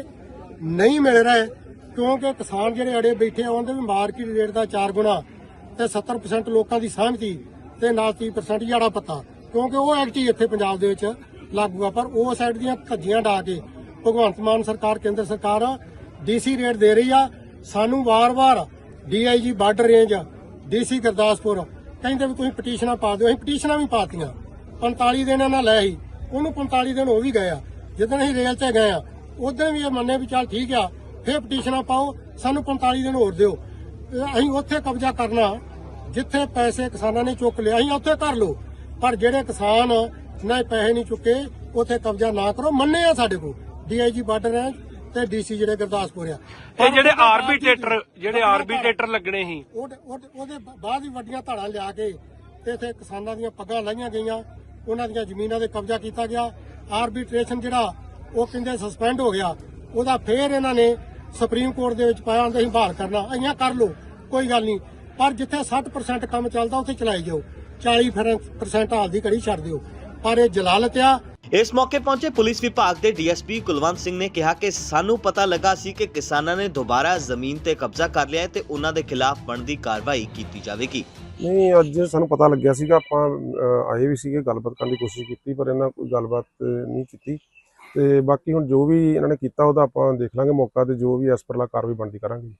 L: ਨਹੀਂ ਮਿਲ ਰਹੇ ਕਿਉਂਕਿ ਕਿਸਾਨ ਜਿਹੜੇ ਅੜੇ ਬੈਠੇ ਆ ਦੇ ਵੀ ਮਾਰਕੀਟ ਰੇਟ ਦਾ 4 ਗੁਣਾ ਤੇ 70% ਲੋਕਾਂ ਦੀ ਸਹਿਮਤੀ ਤੇ ਨਾਲ 30% ਯਾੜਾ ਪੱਤਾ। ਕਿਉਂਕਿ ਉਹ ਐਕਟ ਹੀ ਇੱਥੇ ਪੰਜਾਬ ਦੇ ਵਿੱਚ ਲਾਗੂ ਆ ਪਰ ਉਹ ਸਾਈਡ ਦੀਆਂ ਧੱਜੀਆਂ ਡਾ ਕੇ ਭਗਵੰਤ ਮਾਨ ਸਰਕਾਰ ਕੇਂਦਰ ਸਰਕਾਰ ਡੀਸੀ ਰੇਟ ਦੇ ਰਹੀ ਆ। ਸਾਨੂੰ ਵਾਰ-ਵਾਰ DIG border range, DC Gurdaspur ਕਹਿੰਦੇ ਵੀ ਤੁਸੀਂ ਪਟੀਸ਼ਨਾਂ ਪਾ ਦਿਓ। ਅਸੀਂ ਪਟੀਸ਼ਨਾਂ ਵੀ ਪਾਤੀਆਂ। 45 ਦਿਨ ਇਹਨਾਂ ਲੈ ਆਈ। ਉਹਨੂੰ 45 ਦਿਨ ਹੋ ਵੀ ਗਏ ਆ। ਜਦੋਂ ਅਸੀਂ ਰੇਲ ਤੇ ਗਏ ਆ, ਉਦੋਂ ਵੀ ਇਹ ਮੰਨੇ ਵੀ ਚੱਲ ਠੀਕ ਆ, ਫੇਰ ਪਟੀਸ਼ਨਾਂ ਪਾਓ। ਸਾਨੂੰ 45 ਦਿਨ ਹੋਰ ਦਿਓ। ਅਸੀਂ ਉੱਥੇ ਕਬਜ਼ਾ ਕਰਨਾ, ਜਿੱਥੇ ਪੈਸੇ ਕਿਸਾਨਾਂ ਨੇ ਚੁੱਕ ਲਿਆ ਅਸੀਂ ਉੱਥੇ ਕਰ ਲਓ। ਪਰ ਜਿਹੜੇ ਕਿਸਾਨ ਨਾ ਪੈਸੇ ਨਹੀਂ ਚੁੱਕੇ, ਉੱਥੇ ਕਬਜ਼ਾ ਨਾ ਕਰੋ। ਮੰਨੇ ਆ ਸਾਡੇ ਕੋਲ। ਡੀਆਈਜੀ ਬਾਰਡਰ ਰੇਂਜ ਤੇ ਡੀਸੀ ਜਿਹੜੇ ਗੁਰਦਾਸਪੁਰ ਆ।
E: ਇਹ ਜਿਹੜੇ ਆਰਬੀਟੇਟਰ ਜਿਹੜੇ ਆਰਬੀਟੇਟਰ ਲੱਗਣੇ ਸੀ।
L: ਉਹਦੇ ਬਾਅਦ ਹੀ ਵੱਡੀਆਂ ਧਾੜਾਂ ਲਿਆ ਕੇ ਤੇ ਇੱਥੇ ਕਿਸਾਨਾਂ ਦੀਆਂ ਪੱਗਾਂ ਲਾਈਆਂ ਗਈਆਂ। ਉਹਨਾਂ ਦੀਆਂ ਜ਼ਮੀਨਾਂ ਦੇ ਕਬਜ਼ਾ ਕੀਤਾ ਗਿਆ। ਆਰਬੀਟ੍ਰੇਸ਼ਨ ਜਿਹੜਾ ਉਹ ਕਹਿੰਦੇ ਸਸਪੈਂਡ ਹੋ ਗਿਆ। ਉਹਦਾ ਫੇਰ ਇਹਨਾਂ ਨੇ ਸੁਪਰੀਮ ਕੋਰਟ ਦੇ ਵਿੱਚ ਪਾਇਆ ਹੁੰਦਾ ਸੀ ਬਹਾਲ ਕਰਨਾ। ਅਈਆਂ ਕਰ ਲੋ ਕੋਈ ਗੱਲ ਨਹੀਂ। ਪਰ ਜਿੱਥੇ 60% ਕੰਮ ਚੱਲਦਾ ਉੱਥੇ ਚਲਾਈ ਜਾਓ। 40% ਹਾਲ ਦੀ ਘੜੀ ਛੱਡ ਦਿਓ। ਪਰ ਇਹ ਜਲਾਲਤ ਆ।
A: ਇਸ ਮੌਕੇ ਪਹੁੰਚੇ ਪੁਲਿਸ ਵਿਭਾਗ ਦੇ ਡੀਐਸਪੀ ਕੁਲਵੰਤ ਸਿੰਘ ਨੇ ਕਿਹਾ ਕਿ ਸਾਨੂੰ ਪਤਾ ਲੱਗਾ ਸੀ ਕਿ ਕਿਸਾਨਾਂ ਨੇ ਦੁਬਾਰਾ ਜ਼ਮੀਨ ਤੇ ਕਬਜ਼ਾ ਕਰ ਲਿਆ ਹੈ ਤੇ ਉਹਨਾਂ ਦੇ ਖਿਲਾਫ ਬਣਦੀ ਕਾਰਵਾਈ ਕੀਤੀ ਜਾਵੇਗੀ।
M: ਨਹੀਂ, ਅੱਜ ਸਾਨੂੰ ਪਤਾ ਲੱਗਿਆ ਸੀਗਾ, ਆਪਾਂ ਆਏ ਵੀ ਸੀਗੇ, ਗੱਲਬਾਤ ਕਰਨ ਦੀ ਕੋਸ਼ਿਸ਼ ਕੀਤੀ, ਪਰ ਇਹਨਾਂ ਕੋਈ ਗੱਲਬਾਤ ਨਹੀਂ ਕੀਤੀ। ਤੇ ਬਾਕੀ ਹੁਣ ਜੋ ਵੀ ਇਹਨਾਂ ਨੇ ਕੀਤਾ, ਉਹਦਾ ਆਪਾਂ ਦੇਖ ਲਾਂਗੇ ਮੌਕਾ ਤੇ, ਜੋ ਵੀ ਇਸ ਪਰਲਾ ਕਾਰਵਾਈ ਬਣਦੀ ਕਰਾਂਗੇ।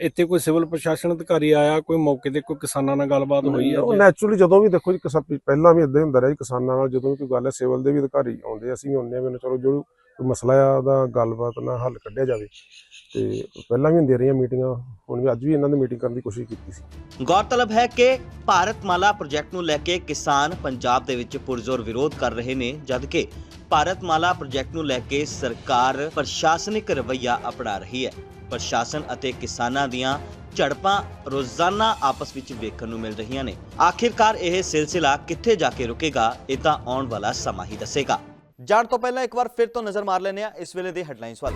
G: ਇੱਥੇ ਕੋਈ ਸਿਵਲ ਪ੍ਰਸ਼ਾਸਨ ਅਧਿਕਾਰੀ ਆਇਆ ਕੋਈ ਮੌਕੇ ਤੇ ਕੋਈ ਕਿਸਾਨਾਂ ਨਾਲ ਗੱਲਬਾਤ ਹੋਈ
M: ਉਹ
G: ਹੈ
M: ਨੈਚੁਰਲੀ ਜਦੋਂ ਵੀ ਦੇਖੋ ਜੀ ਕਿਸਾ ਪਹਿਲਾਂ ਵੀ ਇਦਾਂ ਹੀ ਹੁੰਦਾ ਰਿਹਾ ਜੀ ਕਿਸਾਨਾਂ ਨਾਲ ਜਦੋਂ ਵੀ ਕੋਈ ਗੱਲ ਹੈ ਸਿਵਲ ਦੇ ਵੀ ਅਧਿਕਾਰੀ ਆਉਂਦੇ ਅਸੀਂ ਵੀ ਆਉਂਦੇ ਹਾਂ ਮੈਨੂੰ ਚਲੋ ਜੋ ਕੋਈ ਮਸਲਾ ਆ ਉਹਦਾ ਗੱਲਬਾਤ ਨਾਲ ਹੱਲ ਕੱਢਿਆ ਜਾਵੇ। ਤੇ ਪਹਿਲਾਂ ਵੀ ਹੁੰਦੀਆਂ ਰਹੀਆਂ ਮੀਟਿੰਗਾਂ ਹੁਣ ਵੀ ਅੱਜ ਵੀ ਇਹਨਾਂ ਦੀ ਮੀਟਿੰਗ ਕਰਨ ਦੀ ਕੋਸ਼ਿਸ਼ ਕੀਤੀ ਸੀ।
A: ਗੌਰਤਲਬ ਹੈ ਕਿ ਭਾਰਤਮਾਲਾ ਪ੍ਰੋਜੈਕਟ ਨੂੰ ਲੈ ਕੇ ਕਿਸਾਨ ਪੰਜਾਬ ਦੇ ਵਿੱਚ ਪੁਰਜ਼ੋਰ ਵਿਰੋਧ ਕਰ ਰਹੇ ਨੇ ਜਦਕਿ ਭਾਰਤਮਾਲਾ ਪ੍ਰੋਜੈਕਟ ਨੂੰ ਲੈ ਕੇ ਸਰਕਾਰ ਪ੍ਰਸ਼ਾਸਨਿਕ ਰਵੱਈਆ ਅਪਣਾ ਰਹੀ ਹੈ। ਪ੍ਰਸ਼ਾਸਨ ਅਤੇ ਕਿਸਾਨਾਂ ਦੀਆਂ ਝੜਪਾਂ ਰੋਜ਼ਾਨਾ ਆਪਸ ਵਿੱਚ ਵੇਖਣ ਨੂੰ ਮਿਲ ਰਹੀਆਂ ਨੇ। ਆਖਿਰਕਾਰ ਇਹ ਸਿਲਸਿਲਾ ਕਿੱਥੇ ਜਾ ਕੇ ਰੁਕੇਗਾ, ਇਹ ਤਾਂ ਆਉਣ ਵਾਲਾ ਸਮਾਂ ਹੀ ਦੱਸੇਗਾ। ਜਾਣ ਤੋਂ ਪਹਿਲਾਂ ਇੱਕ ਵਾਰ ਫਿਰ ਤੋਂ ਨਜ਼ਰ ਮਾਰ ਲੈਂਦੇ ਆ ਇਸ ਵੇਲੇ ਦੇ ਹੈਡਲਾਈਨਸ ਵੱਲ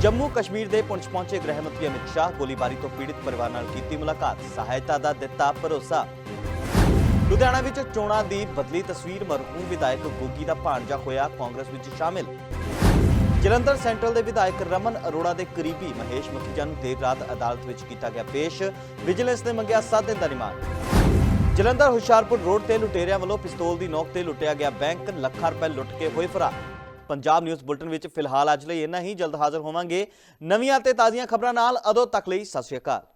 A: ਜੰਮੂ ਕਸ਼ਮੀਰ ਦੇ ਪੁੰਛ ਪਹੁੰਚੇ ਗ੍ਰਹਿ ਮੰਤਰੀ ਅਮਿਤ ਸ਼ਾਹ, ਗੋਲੀਬਾਰੀ ਤੋਂ ਪੀੜਿਤ ਪਰਿਵਾਰ ਨਾਲ ਕੀਤੀ ਮੁਲਾਕਾਤ। ਸਹਾਇਤਾ ਦਾ ਦਿੱਤਾ ਭਰੋਸਾ। ਲੁਧਿਆਣਾ ਵਿੱਚ ਚੋਣਾਂ ਦੀ ਬਦਲੀ ਤਸਵੀਰ ਮਰਹੂਮ ਵਿਧਾਇਕ ਗੋਗੀ ਦਾ ਭਾਣਜਾ ਹੋਇਆ, ਕਾਂਗਰਸ ਵਿੱਚ ਸ਼ਾਮਿਲ। ਜਲੰਧਰ ਸੈਂਟਰਲ ਦੇ ਵਿਧਾਇਕ ਰਮਨ ਅਰੋੜਾ ਦੇ ਕਰੀਬੀ ਮਹੇਸ਼ ਮਖੀਜਾ ਨੂੰ ਦੇਰ ਰਾਤ ਅਦਾਲਤ ਵਿੱਚ ਕੀਤਾ ਗਿਆ ਪੇਸ਼। ਵਿਜੀਲੈਂਸ ਨੇ ਮੰਗਿਆ 7 ਦਿਨ ਦਾ ਰਿਮਾਂਡ। ਜਲੰਧਰ ਹੁਸ਼ਿਆਰਪੁਰ ਰੋਡ ਤੇ ਲੁਟੇਰਿਆਂ ਵੱਲੋਂ ਪਿਸਤੌਲ ਦੀ ਨੋਕ ਤੇ ਲੁੱਟਿਆ ਗਿਆ ਬੈਂਕ, ਲੱਖਾਂ ਰੁਪਏ ਲੁੱਟ ਕੇ ਹੋਏ ਫਰਾਰ। ਪੰਜਾਬ ਨਿਊਜ਼ ਬੁਲਟਨ ਵਿੱਚ ਫਿਲਹਾਲ ਅੱਜ ਲਈ ਇੰਨਾ ਹੀ, ਜਲਦ ਹਾਜ਼ਰ ਹੋਵਾਂਗੇ। ਨਵੀਆਂ ਤੇ ਤਾਜ਼ੀਆਂ ਖਬਰਾਂ ਨਾਲ ਅਦੋਂ ਤੱਕ ਲਈ ਸਤਿ ਸ਼੍ਰੀ ਅਕਾਲ।